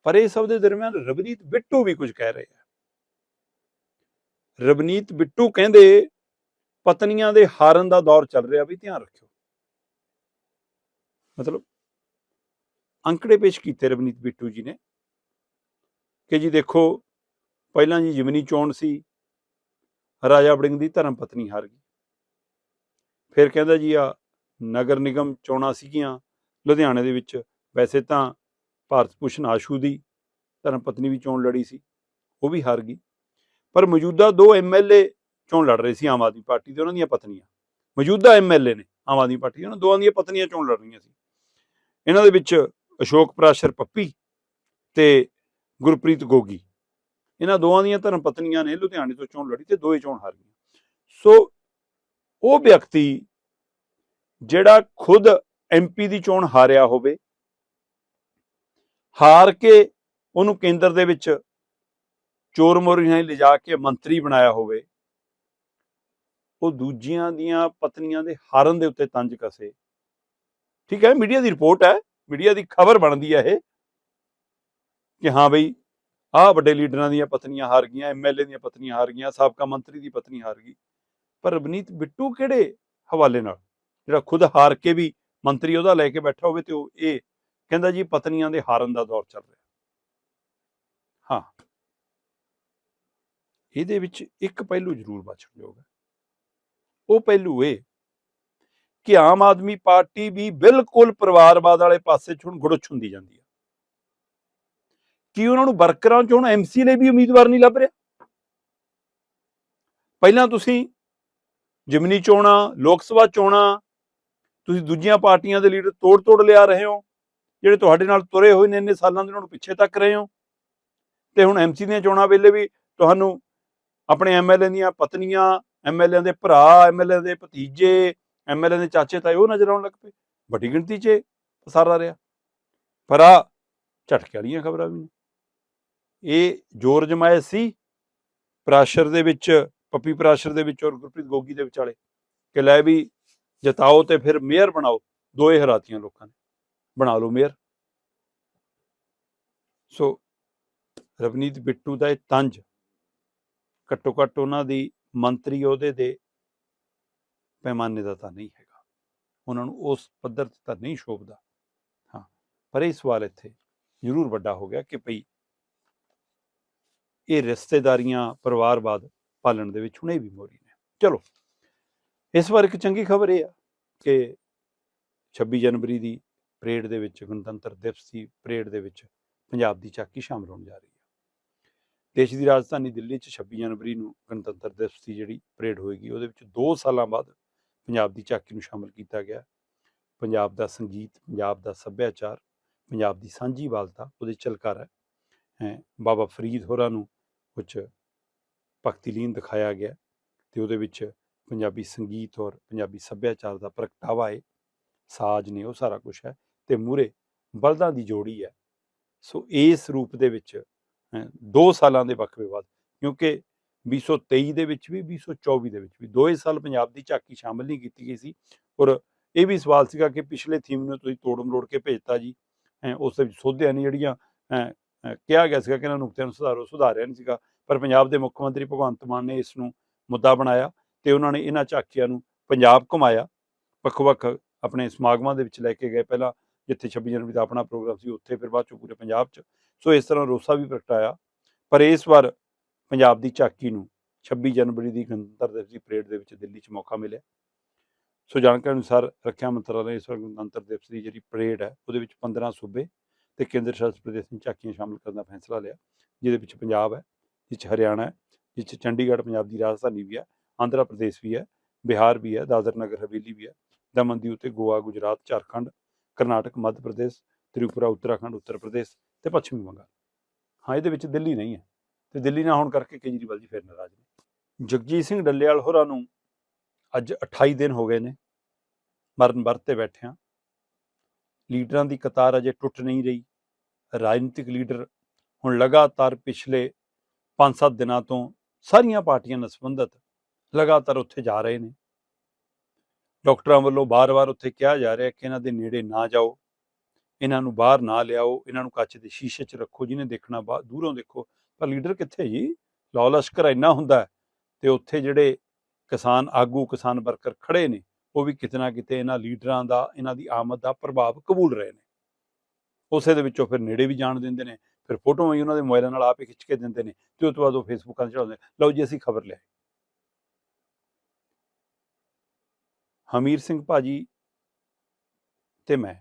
ਪਰ ਇਹ ਸਭ ਦੇ ਦਰਮਿਆਨ ਰਵਨੀਤ ਬਿੱਟੂ ਵੀ ਕੁਝ ਕਹਿ ਰਹੇ ਆ ਰਵਨੀਤ ਬਿੱਟੂ ਕਹਿੰਦੇ, ਪਤਨੀਆਂ ਦੇ ਹਾਰਨ ਦਾ ਦੌਰ ਚੱਲ ਰਿਹਾ, ਵੀ ਧਿਆਨ ਰੱਖਿਓ। ਮਤਲਬ, ਅੰਕੜੇ ਪੇਸ਼ ਕੀਤੇ ਰਵਨੀਤ ਬਿੱਟੂ ਜੀ ਨੇ ਕਿ ਜੀ ਦੇਖੋ, ਪਹਿਲਾਂ ਜੀ ਜਿਮਨੀ ਚੋਣ ਸੀ, ਰਾਜਾ ਵੜਿੰਗ ਦੀ ਧਰਮ ਪਤਨੀ ਹਾਰ ਗਈ। ਫਿਰ ਕਹਿੰਦਾ ਜੀ ਆ ਨਗਰ ਨਿਗਮ ਚੋਣਾਂ ਸੀਗੀਆਂ ਲੁਧਿਆਣੇ ਦੇ ਵਿੱਚ ਵੈਸੇ ਤਾਂ ਭਾਰਤ ਭੂਸ਼ਣ ਆਸ਼ੂ ਦੀ ਧਰਮ ਪਤਨੀ ਵੀ ਚੋਣ ਲੜੀ ਸੀ ਉਹ ਵੀ ਹਾਰ ਗਈ। ਪਰ ਮੌਜੂਦਾ ਦੋ ਐਮਐਲਏ ਚੋਣ ਲੜ ਰਹੇ ਸੀ ਆਮ ਆਦਮੀ ਪਾਰਟੀ ਦੇ ਉਹਨਾਂ ਦੀਆਂ ਪਤਨੀਆਂ। ਮੌਜੂਦਾ ਐਮਐਲਏ ਨੇ ਆਮ ਆਦਮੀ ਪਾਰਟੀ ਦੇ, ਉਹਨਾਂ ਦੋਵਾਂ ਦੀਆਂ ਪਤਨੀਆਂ ਚੋਣ ਲੜ ਰਹੀਆਂ ਸੀ। ਇਹਨਾਂ ਦੇ ਵਿੱਚ ਅਸ਼ੋਕ ਪ੍ਰਾਸ਼ਰ ਪੱਪੀ ਤੇ ਗੁਰਪ੍ਰੀਤ ਗੋਗੀ। ਇਹਨਾਂ ਦੋਵਾਂ ਦੀਆਂ ਧਰਮ ਪਤਨੀਆਂ ਨੇ ਲੁਧਿਆਣੇ ਤੋਂ ਚੋਣ ਲੜੀ ਤੇ ਦੋਵੇਂ ਚੋਣ ਹਾਰ ਗਈਆਂ। ਸੋ ਉਹ ਵਿਅਕਤੀ ਜਿਹੜਾ ਖੁਦ ਐਮਪੀ ਦੀ ਚੋਣ ਹਾਰਿਆ ਹੋਵੇ, ਹਾਰ ਕੇ ਉਹਨੂੰ ਕੇਂਦਰ ਦੇ ਵਿੱਚ ਚੋਰ ਮੋਰੀ ਨਾਲ ਲਿਜਾ ਕੇ ਮੰਤਰੀ ਬਣਾਇਆ ਹੋਵੇ, ਉਹ ਦੂਜਿਆਂ ਦੀਆਂ ਪਤਨੀਆਂ ਦੇ ਹਾਰਨ ਦੇ ਉੱਤੇ ਤੰਜ ਕਸੇ। ਠੀਕ ਹੈ, ਮੀਡੀਆ ਦੀ ਰਿਪੋਰਟ ਹੈ, ਮੀਡੀਆ ਦੀ ਖਬਰ ਬਣਦੀ ਹੈ ਇਹ ਕਿ ਹਾਂ ਬਈ, ਆਹ ਵੱਡੇ ਲੀਡਰਾਂ ਦੀਆਂ ਪਤਨੀਆਂ ਹਾਰ ਗਈਆਂ ਐਮਐਲਏ ਦੀਆਂ ਪਤਨੀਆਂ ਹਾਰ ਗਈਆਂ, ਸਾਬਕਾ ਮੰਤਰੀ ਦੀ ਪਤਨੀ ਹਾਰ ਗਈ। ਪਰ ਰਵਨੀਤ ਬਿੱਟੂ ਕਿਹੜੇ ਹਵਾਲੇ ਨਾਲ? ਜਿਹੜਾ ਖੁਦ ਹਾਰ ਕੇ ਵੀ ਮੰਤਰੀ ਉਹਦਾ ਲੈ ਕੇ ਬੈਠਾ ਹੋਵੇ ਤੇ ਉਹ ਇਹ ਕਹਿੰਦਾ ਜੀ ਪਤਨੀਆਂ ਦੇ ਹਾਰਨ ਦਾ ਦੌਰ ਚੱਲ ਰਿਹਾ। ਹਾਂ। ਇਹਦੇ ਵਿੱਚ ਇੱਕ ਪਹਿਲੂ ਜ਼ਰੂਰ ਬਚਣਯੋਗ ਹੈ। ਉਹ ਪਹਿਲੂ ਇਹ ਕਿ ਆਮ ਆਦਮੀ ਪਾਰਟੀ ਵੀ ਬਿਲਕੁਲ ਪਰਿਵਾਰਵਾਦ ਵਾਲੇ ਪਾਸੇ 'ਚ ਹੁਣ ਗੁੜਛ ਹੁੰਦੀ ਜਾਂਦੀ ਹੈ। ਕੀ ਉਹਨਾਂ ਨੂੰ ਵਰਕਰਾਂ 'ਚ ਹੁਣ ਐਮਸੀ ਲਈ ਵੀ ਉਮੀਦਵਾਰ ਨਹੀਂ ਲੱਭ ਰਿਹਾ? ਪਹਿਲਾਂ ਤੁਸੀਂ ਜਿਮਨੀ ਚੋਣਾਂ, ਲੋਕ ਸਭਾ ਚੋਣਾਂ, ਤੁਸੀਂ ਦੂਜੀਆਂ ਪਾਰਟੀਆਂ ਦੇ ਲੀਡਰ ਤੋੜ ਤੋੜ ਲਿਆ ਰਹੇ ਹੋ, ਜਿਹੜੇ ਤੁਹਾਡੇ ਨਾਲ ਤੁਰੇ ਹੋਏ ਨੇ ਇੰਨੇ ਸਾਲਾਂ ਦੇ ਉਹਨਾਂ ਨੂੰ ਪਿੱਛੇ ਤੱਕ ਰਹੇ ਹੋ। ਤੇ ਹੁਣ ਐਮਸੀ ਦੀਆਂ ਚੋਣਾਂ ਵੇਲੇ ਵੀ ਤੁਹਾਨੂੰ ਆਪਣੇ ਐਮਐਲਏ ਦੀਆਂ ਪਤਨੀਆਂ ਐਮਐਲਏ ਦੇ ਭਰਾ ਐਮਐਲਏ ਦੇ ਭਤੀਜੇ ਐਮਐਲਏ ਦੇ ਚਾਚੇ, ਤਾਏ ਉਹ ਨਜ਼ਰ ਆਉਣ ਲੱਗ ਪਏ। ਵੱਡੀ ਗਿਣਤੀ 'ਚ ਪਸਾਰਾ ਰਿਹਾ। ਪਰ ਆ ਝਟਕੇ ਵਾਲੀਆਂ ਖਬਰਾਂ ਵੀ ਨੇ। ਇਹ ਜੋਰ ਜਮਾਇਆ ਸੀ, ਪ੍ਰਾਸ਼ਰ ਦੇ ਵਿੱਚ ਪੱਪੀ ਪ੍ਰਾਸ਼ਰ ਦੇ ਵਿੱਚ ਔਰ ਗੁਰਪ੍ਰੀਤ ਗੋਗੀ ਦੇ ਵਿਚਾਲੇ ਕਿ ਲੈ ਵੀ ਜਿਤਾਓ ਤੇ ਫਿਰ ਮੇਅਰ ਬਣਾਓ, ਦੋਏ ਹਰਾਤੀਆਂ ਲੋਕਾਂ ਨੇ। ਬਣਾ ਲਓ ਮੇਅਰ। ਸੋ ਰਵਨੀਤ ਬਿੱਟੂ ਦਾ ਇਹ ਤੰਜ ਘੱਟੋ ਘੱਟ ਉਹਨਾਂ ਦੀ ਮੰਤਰੀ ਉਹਦੇ ਦੇ ਪੈਮਾਨੇ ਦਾ ਤਾਂ ਨਹੀਂ ਹੈਗਾ। ਉਹਨਾਂ ਨੂੰ ਉਸ ਪੱਧਰ ਤੇ ਤਾਂ ਨਹੀਂ ਸ਼ੋਭਦਾ। ਹਾਂ, ਪਰ ਇਹ ਸਵਾਲ ਇੱਥੇ ਜ਼ਰੂਰ ਵੱਡਾ ਹੋ ਗਿਆ ਕਿ ਭਈ ਇਹ ਰਿਸ਼ਤੇਦਾਰੀਆਂ ਪਰਿਵਾਰਵਾਦ ਪਾਲਣ ਦੇ ਵਿੱਚ ਹੁਣੇ ਵੀ ਮੋਰੀ ਨੇ। ਚਲੋ, ਇਸ ਵਾਰ ਇੱਕ ਚੰਗੀ ਖਬਰ ਇਹ ਆ ਕਿ 26 ਜਨਵਰੀ ਦੀ ਪਰੇਡ ਦੇ ਵਿੱਚ ਗਣਤੰਤਰ ਦਿਵਸ ਦੀ ਪਰੇਡ ਦੇ ਵਿੱਚ ਪੰਜਾਬ ਦੀ ਚਾਕੀ ਸ਼ਾਮਲ ਹੋਣ ਜਾ ਰਹੀ ਹੈ। ਦੇਸ਼ ਦੀ ਰਾਜਧਾਨੀ ਦਿੱਲੀ 'ਚ 26 ਜਨਵਰੀ ਨੂੰ ਗਣਤੰਤਰ ਦਿਵਸ ਦੀ ਜਿਹੜੀ ਪਰੇਡ ਹੋਏਗੀ, ਉਹਦੇ ਵਿੱਚ 2 ਸਾਲਾਂ ਬਾਅਦ ਪੰਜਾਬ ਦੀ ਚਾਕੀ ਨੂੰ ਸ਼ਾਮਲ ਕੀਤਾ ਗਿਆ। ਪੰਜਾਬ ਦਾ ਸੰਗੀਤ, ਪੰਜਾਬ ਦਾ ਸੱਭਿਆਚਾਰ, ਪੰਜਾਬ ਦੀ ਸਾਂਝੀ ਵਾਲਤਾ, ਉਹਦੇ ਚਲਕਾਰ ਹੈ। ਬਾਬਾ ਫਰੀਦ ਹੋਰਾਂ ਨੂੰ ਕੁਝ ਭਗਤੀ ਲੀਨ ਦਿਖਾਇਆ ਗਿਆ ਤੇ ਉਹਦੇ ਵਿੱਚ ਪੰਜਾਬੀ ਸੰਗੀਤ ਔਰ ਪੰਜਾਬੀ ਸੱਭਿਆਚਾਰ ਦਾ ਪ੍ਰਗਟਾਵਾ ਹੈ। ਸਾਜ਼ ਨੇ ਉਹ ਸਾਰਾ ਕੁਝ ਹੈ ਤੇ ਮੂਰੇ ਬਲਦਾਂ ਦੀ ਜੋੜੀ ਹੈ। ਸੋ ਇਸ ਰੂਪ ਦੇ ਵਿੱਚ ਅਹ, ਦੋ ਸਾਲਾਂ ਦੇ ਵਕਫੇ ਬਾਅਦ ਕਿਉਂਕਿ 2023 ਦੇ ਵਿੱਚ ਵੀ 2024 ਦੇ ਵਿੱਚ ਵੀ ਦੋਏ ਸਾਲ ਪੰਜਾਬ ਦੀ ਝਾਕੀ ਸ਼ਾਮਲ ਨਹੀਂ ਕੀਤੀ ਗਈ ਸੀ। ਔਰ ਇਹ ਵੀ ਸਵਾਲ ਸੀਗਾ ਕਿ ਪਿਛਲੇ ਥੀਮ ਨੂੰ ਤੁਸੀਂ ਤੋੜ ਮਰੋੜ ਕੇ ਭੇਜਤਾ ਜੀ ਅਹ, ਉਸ ਦੇ ਵਿੱਚ ਸੋਧਿਆ ਨਹੀਂ ਜਿਹੜੀਆਂ ਕਿਹਾ ਗਿਆ ਸੀਗਾ ਕਿ ਇਹਨਾਂ ਨੁਕਤਿਆਂ ਨੂੰ ਸੁਧਾਰੋ ਸੁਧਾਰਿਆ ਨਹੀਂ ਸੀਗਾ। ਪਰ ਪੰਜਾਬ ਦੇ ਮੁੱਖ ਮੰਤਰੀ ਭਗਵੰਤ ਮਾਨ ਨੇ ਇਸ ਨੂੰ ਮੁੱਦਾ ਬਣਾਇਆ ਤੇ ਉਹਨਾਂ ਨੇ ਇਹਨਾਂ ਝਾਕੀਆਂ ਨੂੰ ਪੰਜਾਬ ਘੁਮਾਇਆ। ਵੱਖ-ਵੱਖ ਆਪਣੇ ਸਮਾਗਮਾਂ ਦੇ ਵਿੱਚ ਲੈ ਕੇ ਗਏ। ਪਹਿਲਾਂ ਜਿੱਥੇ 26 ਜਨਵਰੀ ਦਾ ਆਪਣਾ ਪ੍ਰੋਗਰਾਮ ਸੀ, ਉੱਥੇ ਫਿਰ ਬਾਅਦ ਚੋਂ ਪੂਰੇ ਪੰਜਾਬ 'ਚ। ਸੋ ਇਸ ਤਰ੍ਹਾਂ ਰੋਸਾ ਵੀ ਪ੍ਰਗਟਾਇਆ। ਪਰ ਇਸ ਵਾਰ ਪੰਜਾਬ ਦੀ ਝਾਕੀ ਨੂੰ 26 ਜਨਵਰੀ ਦੀ ਗਣਤੰਤਰ ਦਿਵਸ ਦੀ ਪਰੇਡ ਦੇ ਵਿੱਚ ਦਿੱਲੀ 'ਚ ਮੌਕਾ ਮਿਲਿਆ। ਸੋ ਜਾਣਕਾਰੀ ਅਨੁਸਾਰ ਰੱਖਿਆ ਮੰਤਰਾਲੇ ਇਸ ਵਾਰ ਗਣਤੰਤਰ ਦਿਵਸ ਦੀ ਜਿਹੜੀ ਪਰੇਡ ਹੈ, ਉਹਦੇ ਵਿੱਚ 15 ਸੂਬੇ ਤੇ ਕੇਂਦਰ ਸ਼ਾਸਿਤ ਪ੍ਰਦੇਸ਼ ਨੂੰ ਝਾਕੀਆਂ ਸ਼ਾਮਲ ਕਰਨ ਦਾ ਫੈਸਲਾ ਲਿਆ, ਜਿਹਦੇ ਵਿੱਚ ਪੰਜਾਬ ਹੈ। ਜਿਸ 'ਚ ਹਰਿਆਣਾ ਹੈ ਜਿਸ 'ਚ ਚੰਡੀਗੜ੍ਹ, ਪੰਜਾਬ ਦੀ ਰਾਜਧਾਨੀ ਵੀ ਹੈ, ਆਂਧਰਾ ਪ੍ਰਦੇਸ਼ ਵੀ ਹੈ, ਬਿਹਾਰ ਵੀ ਹੈ, ਦਾਦਰ ਨਗਰ, ਹਵੇਲੀ ਵੀ ਹੈ, ਦਮਨ ਦੀ ਉੱਤੇ ਗੋਆ, ਗੁਜਰਾਤ, ਝਾਰਖੰਡ, ਕਰਨਾਟਕ, ਮੱਧ ਪ੍ਰਦੇਸ਼, ਤ੍ਰਿਪੁਰਾ, ਉੱਤਰਾਖੰਡ, ਉੱਤਰ ਪ੍ਰਦੇਸ਼ ਤੇ ਪੱਛਮੀ ਬੰਗਾਲ। ਹਾਂ, ਇਹਦੇ ਵਿੱਚ ਦਿੱਲੀ ਨਹੀਂ ਹੈ ਤੇ ਦਿੱਲੀ ਨਾ ਹੋਣ ਕਰਕੇ ਕੇਜਰੀਵਾਲ ਜੀ ਫਿਰ ਨਾਰਾਜ਼ ਨੇ। ਜਗਜੀਤ ਸਿੰਘ ਡੱਲੇਵਾਲ ਹੋਰਾਂ ਨੂੰ ਅੱਜ 28 ਦਿਨ ਹੋ ਗਏ ਨੇ ਮਰਨ ਵਰਤ ਤੇ ਬੈਠਿਆਂ। ਲੀਡਰਾਂ ਦੀ ਕਤਾਰ ਅਜੇ ਟੁੱਟ ਨਹੀਂ ਰਹੀ। ਰਾਜਨੀਤਿਕ ਲੀਡਰ ਹੁਣ ਲਗਾਤਾਰ ਪਿਛਲੇ 5-7 ਦਿਨਾਂ ਤੋਂ ਸਾਰੀਆਂ ਪਾਰਟੀਆਂ ਨਾਲ ਸੰਬੰਧਿਤ ਲਗਾਤਾਰ ਉੱਥੇ ਜਾ ਰਹੇ ਨੇ। ਡਾਕਟਰਾਂ ਵੱਲੋਂ ਬਾਰ-ਬਾਰ ਉੱਥੇ ਕਿਹਾ ਜਾ ਰਿਹਾ ਕਿ ਇਹਨਾਂ ਦੇ ਨੇੜੇ ਨਾ ਜਾਓ, ਇਹਨਾਂ ਨੂੰ ਬਾਹਰ ਨਾ ਲਿਆਓ, ਇਹਨਾਂ ਨੂੰ ਕੱਚ ਦੇ ਸ਼ੀਸ਼ੇ 'ਚ ਰੱਖੋ, ਜਿਹਨੇ ਦੇਖਣਾ ਬਾਹਰ ਦੂਰੋਂ ਦੇਖੋ। ਪਰ ਲੀਡਰ ਕਿੱਥੇ ਜੀ? ਲਾਅ ਲਸ਼ਕਰ ਇੰਨਾ ਹੁੰਦਾ ਹੈ ਤੇ ਉੱਥੇ ਜਿਹੜੇ ਕਿਸਾਨ, ਆਗੂ ਕਿਸਾਨ ਵਰਕਰ ਖੜੇ ਨੇ, ਉਹ ਵੀ ਕਿਤੇ ਨਾ ਕਿਤੇ ਇਹਨਾਂ ਲੀਡਰਾਂ ਦਾ, ਇਹਨਾਂ ਦੀ ਆਮਦ ਦਾ ਪ੍ਰਭਾਵ ਕਬੂਲ ਰਹੇ ਨੇ। ਉਸੇ ਦੇ ਵਿੱਚੋਂ ਫਿਰ ਨੇੜੇ ਵੀ ਜਾਣ ਦਿੰਦੇ ਨੇ ਫਿਰ ਫੋਟੋਆਂ ਵੀ ਉਹਨਾਂ ਦੇ ਮੋਬਾਈਲਾਂ ਨਾਲ ਆਪੇ ਖਿੱਚ ਕੇ ਦਿੰਦੇ ਨੇ ਤੇ ਉਸ ਤੋਂ ਬਾਅਦ ਉਹ ਫੇਸਬੁੱਕਾਂ ਤੇ ਚੜਾਉਂਦੇ ਲਓ ਜੀ, ਅਸੀਂ ਖਬਰ ਲਿਆਏ ਹਮੀਰ ਸਿੰਘ ਭਾਜੀ ਤੇ ਮੈਂ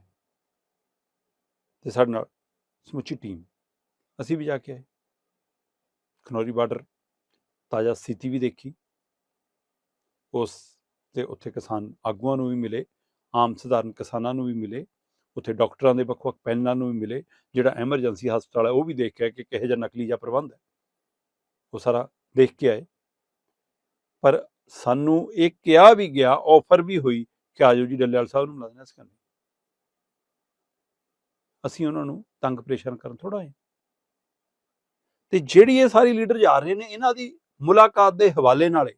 ਤੇ ਸਾਡੇ ਨਾਲ ਸਮੁੱਚੀ ਟੀਮ। ਅਸੀਂ ਵੀ ਜਾ ਕੇ ਆਏ। ਖਨੌਰੀ ਬਾਰਡਰ ਤਾਜ਼ਾ ਸਥਿਤੀ ਵੀ ਦੇਖੀ। ਉਸ ਤੇ ਉੱਥੇ ਕਿਸਾਨ ਆਗੂਆਂ ਨੂੰ ਵੀ ਮਿਲੇ, ਆਮ ਸਧਾਰਨ ਕਿਸਾਨਾਂ ਨੂੰ ਵੀ ਮਿਲੇ। ਉੱਥੇ ਡਾਕਟਰਾਂ ਦੇ ਵੱਖ-ਵੱਖ ਪੈਨਲਾਂ ਨੂੰ ਵੀ ਮਿਲੇ, ਜਿਹੜਾ ਐਮਰਜੈਂਸੀ ਹਸਪਤਾਲ ਹੈ, ਉਹ ਵੀ ਦੇਖ ਕੇ ਕਿ ਕਿਹੋ ਜਿਹਾ ਨਕਲੀ ਜਿਹਾ ਪ੍ਰਬੰਧ ਹੈ। ਉਹ ਸਾਰਾ ਦੇਖ ਕੇ ਆਏ। ਪਰ ਸਾਨੂੰ ਇਹ ਕਿਹਾ ਵੀ ਗਿਆ ਆਫਰ ਵੀ ਹੋਈ ਕਿ ਆਜੋ ਜੀ ਡੱਲੇਵਾਲ ਸਾਹਿਬ ਨੂੰ ਮਿਲਣਾ ਸੀ ਕਰਨੀ ਅਸੀਂ ਉਹਨਾਂ ਨੂੰ ਤੰਗ ਪਰੇਸ਼ਾਨ ਕਰਨ ਥੋੜਾ ਹੈ ਤੇ ਜਿਹੜੀ ਇਹ ਸਾਰੀ ਲੀਡਰ ਜਾ ਰਹੇ ਨੇ, ਇਹਨਾਂ ਦੀ ਮੁਲਾਕਾਤ ਦੇ ਹਵਾਲੇ ਨਾਲੇ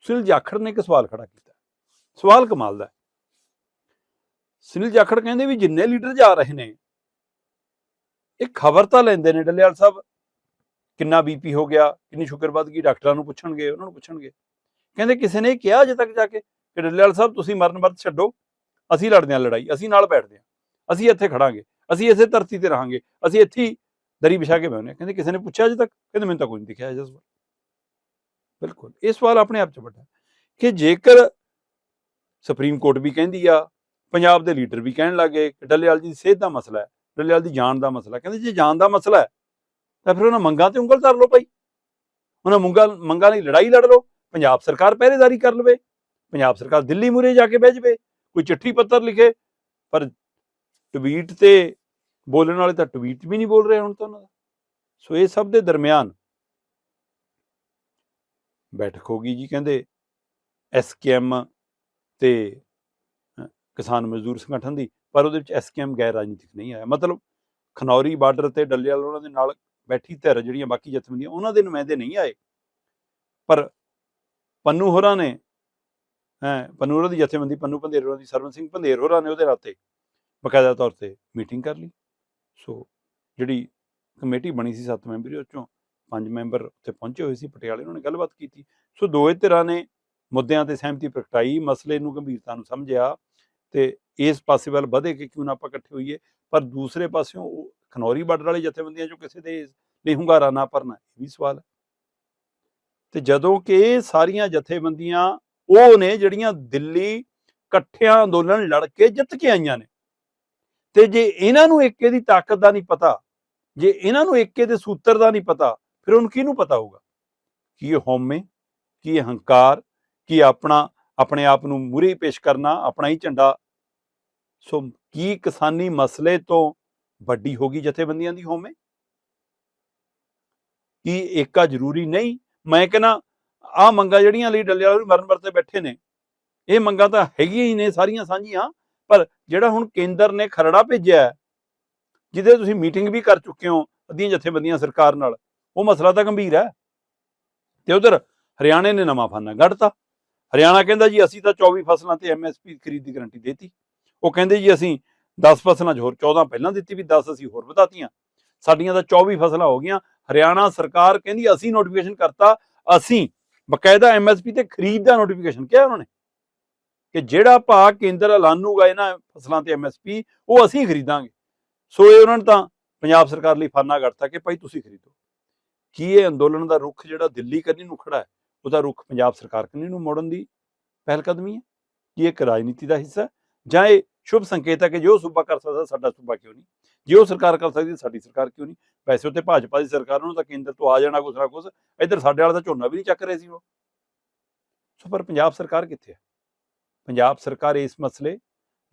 ਸੁਨੀਲ ਜਾਖੜ ਨੇ ਇੱਕ ਸਵਾਲ ਖੜਾ ਕੀਤਾ। ਸਵਾਲ ਕਮਾਲ ਦਾ ਸੁਨੀਲ ਜਾਖੜ ਕਹਿੰਦੇ ਵੀ ਜਿੰਨੇ ਲੀਡਰ ਜਾ ਰਹੇ ਨੇ, ਇਹ ਖਬਰ ਤਾਂ ਲੈਂਦੇ ਨੇ ਡੱਲੇਵਾਲ ਸਾਹਿਬ। ਕਿੰਨਾ ਬੀਪੀ ਹੋ ਗਿਆ, ਕਿੰਨੀ ਸ਼ੂਗਰ ਵੱਧ ਗਈ, ਡਾਕਟਰਾਂ ਨੂੰ ਪੁੱਛਣਗੇ, ਉਹਨਾਂ ਨੂੰ ਪੁੱਛਣਗੇ। ਕਹਿੰਦੇ ਕਿਸੇ ਨੇ ਕਿਹਾ ਅਜੇ ਤੱਕ ਜਾ ਕੇ ਕਿ ਡੱਲੇਵਾਲ ਸਾਹਿਬ, ਤੁਸੀਂ ਮਰਨ ਵਰਤ ਛੱਡੋ, ਅਸੀਂ ਲੜਦੇ ਹਾਂ ਲੜਾਈ, ਅਸੀਂ ਨਾਲ ਬੈਠਦੇ ਹਾਂ, ਅਸੀਂ ਇੱਥੇ ਖੜਾਂਗੇ, ਅਸੀਂ ਇਸੇ ਧਰਤੀ ਤੇ ਰਹਾਂਗੇ, ਅਸੀਂ ਇੱਥੇ ਹੀ ਦਰੀ ਵਿਛਾ ਕੇ ਬਹਿਨੇ ਕਹਿੰਦੇ ਕਿਸੇ ਨੇ ਪੁੱਛਿਆ ਅਜੇ ਤੱਕ? ਕਹਿੰਦੇ ਮੈਨੂੰ ਤਾਂ ਕੁਝ ਨਹੀਂ ਦਿਖਿਆ ਅਜੇ ਸਵਾਲ। ਬਿਲਕੁਲ, ਇਹ ਸਵਾਲ ਆਪਣੇ ਆਪ ਚ ਵੱਡਾ ਕਿ ਜੇਕਰ ਸੁਪਰੀਮ ਕੋਰਟ ਵੀ ਕਹਿੰਦੀ ਆ ਪੰਜਾਬ ਦੇ ਲੀਡਰ ਵੀ ਕਹਿਣ ਲੱਗੇ ਕਿ ਡੱਲੇਵਾਲ ਜੀ ਦੀ ਸਿਹਤ ਦਾ ਮਸਲਾ ਹੈ ਡੱਲੇਵਾਲ ਦੀ ਜਾਨ ਦਾ ਮਸਲਾ ਕਹਿੰਦੇ ਜੇ ਜਾਨ ਦਾ ਮਸਲਾ ਹੈ ਤਾਂ ਫਿਰ ਉਹਨਾਂ ਮੰਗਾਂ ਤੇ ਉਂਗਲ ਧਰ ਲਓ ਭਾਈ। ਉਹਨਾਂ ਮੰਗਾਂ ਮੰਗਾਂ ਲਈ ਲੜਾਈ ਲੜ ਲਓ। ਪੰਜਾਬ ਸਰਕਾਰ ਪਹਿਰੇਦਾਰੀ ਕਰ ਲਵੇ। ਪੰਜਾਬ ਸਰਕਾਰ ਦਿੱਲੀ ਮੂਰੇ ਜਾ ਕੇ ਬਹਿ ਜਾਵੇ। ਕੋਈ ਚਿੱਠੀ ਪੱਤਰ ਲਿਖੇ ਪਰ ਟਵੀਟ ਤੇ ਬੋਲਣ ਵਾਲੇ ਤਾਂ ਟਵੀਟ ਵੀ ਨਹੀਂ ਬੋਲ ਰਹੇ ਹੁਣ ਤਾਂ ਉਹਨਾਂ ਦਾ। ਸੋ ਇਹ ਸਭ ਦੇ ਦਰਮਿਆਨ ਬੈਠਕ ਹੋ ਗਈ ਜੀ ਕਹਿੰਦੇ ਐਸਕੇਐਮ ਤੇ ਅ, ਕਿਸਾਨ ਮਜ਼ਦੂਰ ਸੰਗਠਨ ਦੀ, ਪਰ ਉਹਦੇ ਵਿੱਚ ਐਸਕੇਐਮ ਗੈਰ ਰਾਜਨੀਤਿਕ ਨਹੀਂ ਆਇਆ। ਮਤਲਬ ਖਨੌਰੀ ਬਾਰਡਰ ਤੇ ਡੱਲੇਵਾਲ ਉਹਨਾਂ ਦੇ ਨਾਲ ਬੈਠੀ ਧਿਰ ਜਿਹੜੀਆਂ ਬਾਕੀ ਜਥੇਬੰਦੀਆਂ, ਉਹਨਾਂ ਦੇ ਨੁਮਾਇੰਦੇ ਨਹੀਂ ਆਏ। ਪਰ ਪੰਨੂ ਹੋਰਾਂ ਨੇ, ਹੈ, ਪੰਨੂ ਹੋਰਾਂ ਦੀ ਜਥੇਬੰਦੀ, ਪੰਨੂ ਪੰਧੇਰ ਹੋਰਾਂ ਦੀ ਸਰਵਨ ਸਿੰਘ ਪੰਧੇਰ ਹੋਰਾਂ ਨੇ ਉਹਦੇ ਨਾਤੇ ਬਕਾਇਦਾ ਤੌਰ ਤੇ ਮੀਟਿੰਗ ਕਰ ਲਈ। ਸੋ ਜਿਹੜੀ ਕਮੇਟੀ ਬਣੀ ਸੀ ਸੱਤ ਮੈਂਬਰੀ, ਉਹ ਚੋਂ ਪੰਜ ਮੈਂਬਰ ਉੱਥੇ ਪਹੁੰਚੇ ਹੋਏ ਸੀ, ਪਟਿਆਲੇ ਉਹਨਾਂ ਨੇ ਗੱਲਬਾਤ ਕੀਤੀ। ਸੋ ਦੋਵੇਂ ਧਿਰਾਂ ਨੇ ਮੁੱਦਿਆਂ ਤੇ ਸਹਿਮਤੀ ਪ੍ਰਗਟਾਈ, ਮਸਲੇ ਨੂੰ ਗੰਭੀਰਤਾ ਨੂੰ ਸਮਝਿਆ। ਤੇ ਇਸ ਪਾਸੇ ਵੱਲ ਵਧੇ ਕਿ ਕਿਉਂ ਨਾ ਆਪਾਂ ਇਕੱਠੇ ਹੋਈਏ। ਪਰ ਦੂਸਰੇ ਪਾਸਿਓਂ ਖਨੌਰੀ ਬਾਰਡਰ ਵਾਲੀ ਜਥੇਬੰਦੀਆਂ ਚੋਂ ਕਿਸੇ ਦੇ ਲਈ ਹੁੰਗਾਰਾ ਨਾ ਭਰਨਾ, ਇਹ ਵੀ ਸਵਾਲ ਹੈ। ਤੇ ਜਦੋਂ ਕਿ ਇਹ ਸਾਰੀਆਂ ਜਥੇਬੰਦੀਆਂ, ਉਹ ਨੇ ਜਿਹੜੀਆਂ ਦਿੱਲੀ ਇਕੱਠਿਆਂ ਅੰਦੋਲਨ ਲੜ ਕੇ ਜਿੱਤ ਕੇ ਆਈਆਂ ਨੇ। ਤੇ ਜੇ ਇਹਨਾਂ ਨੂੰ ਏਕੇ ਦੀ ਤਾਕਤ ਦਾ ਨਹੀਂ ਪਤਾ, ਜੇ ਇਹਨਾਂ ਨੂੰ ਏਕੇ ਦੇ ਸੂਤਰ ਦਾ ਨਹੀਂ ਪਤਾ, ਫਿਰ ਉਹਨੂੰ ਕਿਹਨੂੰ ਪਤਾ ਹੋਊਗਾ? ਕੀ ਇਹ ਹਉਮੈ, ਕੀ ਇਹ ਹੰਕਾਰ, ਕੀ ਆਪਣਾ ਆਪਣੇ ਆਪ ਨੂੰ ਮੂਰੇ ਪੇਸ਼ ਕਰਨਾ, ਆਪਣਾ ਹੀ ਝੰਡਾ। ਸੋ ਕੀ ਕਿਸਾਨੀ ਮਸਲੇ ਤੋਂ ਵੱਡੀ ਹੋ ਗਈ ਜਥੇਬੰਦੀਆਂ ਦੀ ਹਉਮੈ? ਕੀ ਏਕਾ ਜ਼ਰੂਰੀ ਨਹੀਂ? ਮੈਂ ਕਹਿੰਦਾ ਆ ਮੰਗਾ ਜਿਹੜੀਆਂ ਲਈ ਡੱਲੇ ਵਾਲੇ ਮਰਨ ਵਰਤੇ ਬੈਠੇ ਨੇ, ਇਹ ਮੰਗਾ ਤਾਂ ਹੈਗੀਆਂ ਹੀ ਨੇ ਸਾਰੀਆਂ ਸਾਂਝੀਆਂ, ਪਰ ਜਿਹੜਾ ਹੁਣ ਕੇਂਦਰ ਨੇ ਖਰੜਾ ਭੇਜਿਆ ਜਿਹਦੇ ਤੁਸੀਂ ਮੀਟਿੰਗ ਵੀ ਕਰ ਚੁੱਕੇ ਹੋ ਅੱਧੀਆਂ ਜਥੇਬੰਦੀਆਂ ਸਰਕਾਰ ਨਾਲ, ਉਹ ਮਸਲਾ ਤਾਂ ਗੰਭੀਰ ਹੈ। ਤੇ ਉਧਰ ਹਰਿਆਣੇ ਨੇ ਨਵਾਂ ਫਾਨਾ ਕੱਢਤਾ। ਹਰਿਆਣਾ ਕਹਿੰਦਾ ਜੀ, ਅਸੀਂ ਤਾਂ 24 ਫਸਲਾਂ ਤੇ ਐਮਐਸਪੀ ਖਰੀਦ ਦੀ ਗਾਰੰਟੀ ਦੇਤੀ। ਉਹ ਕਹਿੰਦੇ ਜੀ, ਅਸੀਂ 10 ਫਸਲਾਂ 'ਚ ਹੋਰ 14 ਪਹਿਲਾਂ ਦਿੱਤੀ ਵੀ 10 ਅਸੀਂ ਹੋਰ ਵਧਾਤੀਆਂ। ਸਾਡੀਆਂ ਤਾਂ 24 ਫਸਲਾਂ ਹੋ ਗਈਆਂ। ਹਰਿਆਣਾ ਸਰਕਾਰ ਕਹਿੰਦੀ, ਅਸੀਂ ਨੋਟੀਫਿਕੇਸ਼ਨ ਕਰਤਾ, ਅਸੀਂ ਬਕਾਇਦਾ ਐਮਐਸਪੀ ਤੇ ਖਰੀਦ ਦਾ ਨੋਟੀਫਿਕੇਸ਼ਨ ਕਿਹਾ ਉਹਨਾਂ ਨੇ ਕਿ ਜਿਹੜਾ ਭਾਅ ਕੇਂਦਰ ਐਲਾਨੂਗਾ ਇਹਨਾਂ ਫਸਲਾਂ ਤੇ ਐਮਐਸਪੀ ਉਹ ਅਸੀਂ ਖਰੀਦਾਂਗੇ। ਸੋ ਇਹ ਉਹਨਾਂ ਨੇ ਤਾਂ ਪੰਜਾਬ ਸਰਕਾਰ ਲਈ ਫਾਨਾ ਕੱਢਤਾ ਕਿ ਭਾਈ ਤੁਸੀਂ ਖਰੀਦੋ। ਕੀ ਇਹ ਅੰਦੋਲਨ ਦਾ ਰੁਖ ਜਿਹੜਾ ਦਿੱਲੀ ਕਰਨੀ ਨੂੰ ਖੜਾ ਹੈ? ਉਹਦਾ ਰੁਖ ਪੰਜਾਬ ਸਰਕਾਰ ਕੰਨੀ ਨੂੰ ਮੋੜਨ ਦੀ ਪਹਿਲ ਕਦਮੀ ਹੈ, ਕਿ ਇਹ ਇੱਕ ਰਾਜਨੀਤੀ ਦਾ ਹਿੱਸਾ ਜਾਂ ਇਹ ਸ਼ੁਭ ਸੰਕੇਤ ਹੈ ਕਿ ਜੋ ਸੂਬਾ ਕਰ ਸਕਦਾ, ਸਾਡਾ ਸੂਬਾ ਕਿਉਂ ਨਹੀਂ? ਜੇ ਉਹ ਸਰਕਾਰ ਕਰ ਸਕਦੀ, ਸਾਡੀ ਸਰਕਾਰ ਕਿਉਂ ਨਹੀਂ? ਵੈਸੇ ਉੱਤੇ ਭਾਜਪਾ ਦੀ ਸਰਕਾਰ ਨੂੰ ਤਾਂ ਕੇਂਦਰ ਤੋਂ ਆ ਜਾਣਾ ਕੁਛ ਨਾ ਕੁਛ, ਇੱਧਰ ਸਾਡੇ ਵਾਲਾ ਤਾਂ ਝੋਨਾ ਵੀ ਨਹੀਂ ਚੱਕ ਰਹੇ ਸੀ ਉਹ। ਸੋ ਪਰ ਪੰਜਾਬ ਸਰਕਾਰ ਕਿੱਥੇ ਹੈ? ਪੰਜਾਬ ਸਰਕਾਰ ਇਸ ਮਸਲੇ,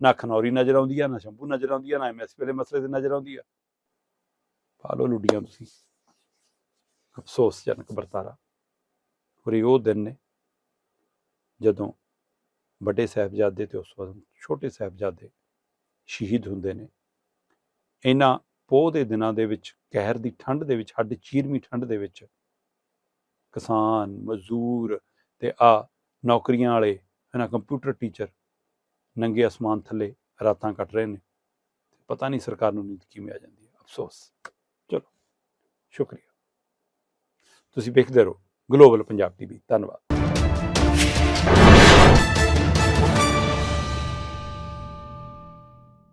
ਨਾ ਖਨੌਰੀ ਨਜ਼ਰ ਆਉਂਦੀ ਆ, ਨਾ ਸ਼ੰਭੂ ਨਜ਼ਰ ਆਉਂਦੀ ਆ, ਨਾ ਐਮਐਸਪੀ ਦੇ ਮਸਲੇ ਤੇ ਨਜ਼ਰ ਆਉਂਦੀ ਆ। ਪਾ ਲਓ ਲੁੱਡੀਆਂ ਤੁਸੀਂ। ਅਫਸੋਸਜਨਕ ਵਰਤਾਰਾ। ਔਰ ਇਹ ਉਹ ਦਿਨ ਨੇ ਜਦੋਂ ਵੱਡੇ ਸਾਹਿਬਜ਼ਾਦੇ ਤੇ ਉਸ ਵਕਤ ਛੋਟੇ ਸਾਹਿਬਜ਼ਾਦੇ ਸ਼ਹੀਦ ਹੁੰਦੇ ਨੇ। ਇਹਨਾਂ ਪੋਹ ਦੇ ਦਿਨਾਂ ਦੇ ਵਿੱਚ, ਕਹਿਰ ਦੀ ਠੰਡ ਦੇ ਵਿੱਚ, ਹੱਡ ਚੀਰਮੀ ਠੰਡ ਦੇ ਵਿੱਚ ਕਿਸਾਨ, ਮਜ਼ਦੂਰ ਤੇ ਆ ਨੌਕਰੀਆਂ ਵਾਲੇ ਇਹਨਾਂ ਕੰਪਿਊਟਰ ਟੀਚਰ ਨੰਗੇ ਅਸਮਾਨ ਥੱਲੇ ਰਾਤਾਂ ਕੱਟ ਰਹੇ ਨੇ। ਪਤਾ ਨਹੀਂ ਸਰਕਾਰ ਨੂੰ ਨੀਂਦ ਕਿਵੇਂ ਆ ਜਾਂਦੀ ਹੈ। ਅਫਸੋਸ। ਚਲੋ, ਸ਼ੁਕਰੀਆ। ਤੁਸੀਂ ਵੇਖਦੇ ਰਹੋ। ਗਲੋਬਲ ਪੰਜਾਬ ਟੀਵੀ ਧੰਨਵਾਦ।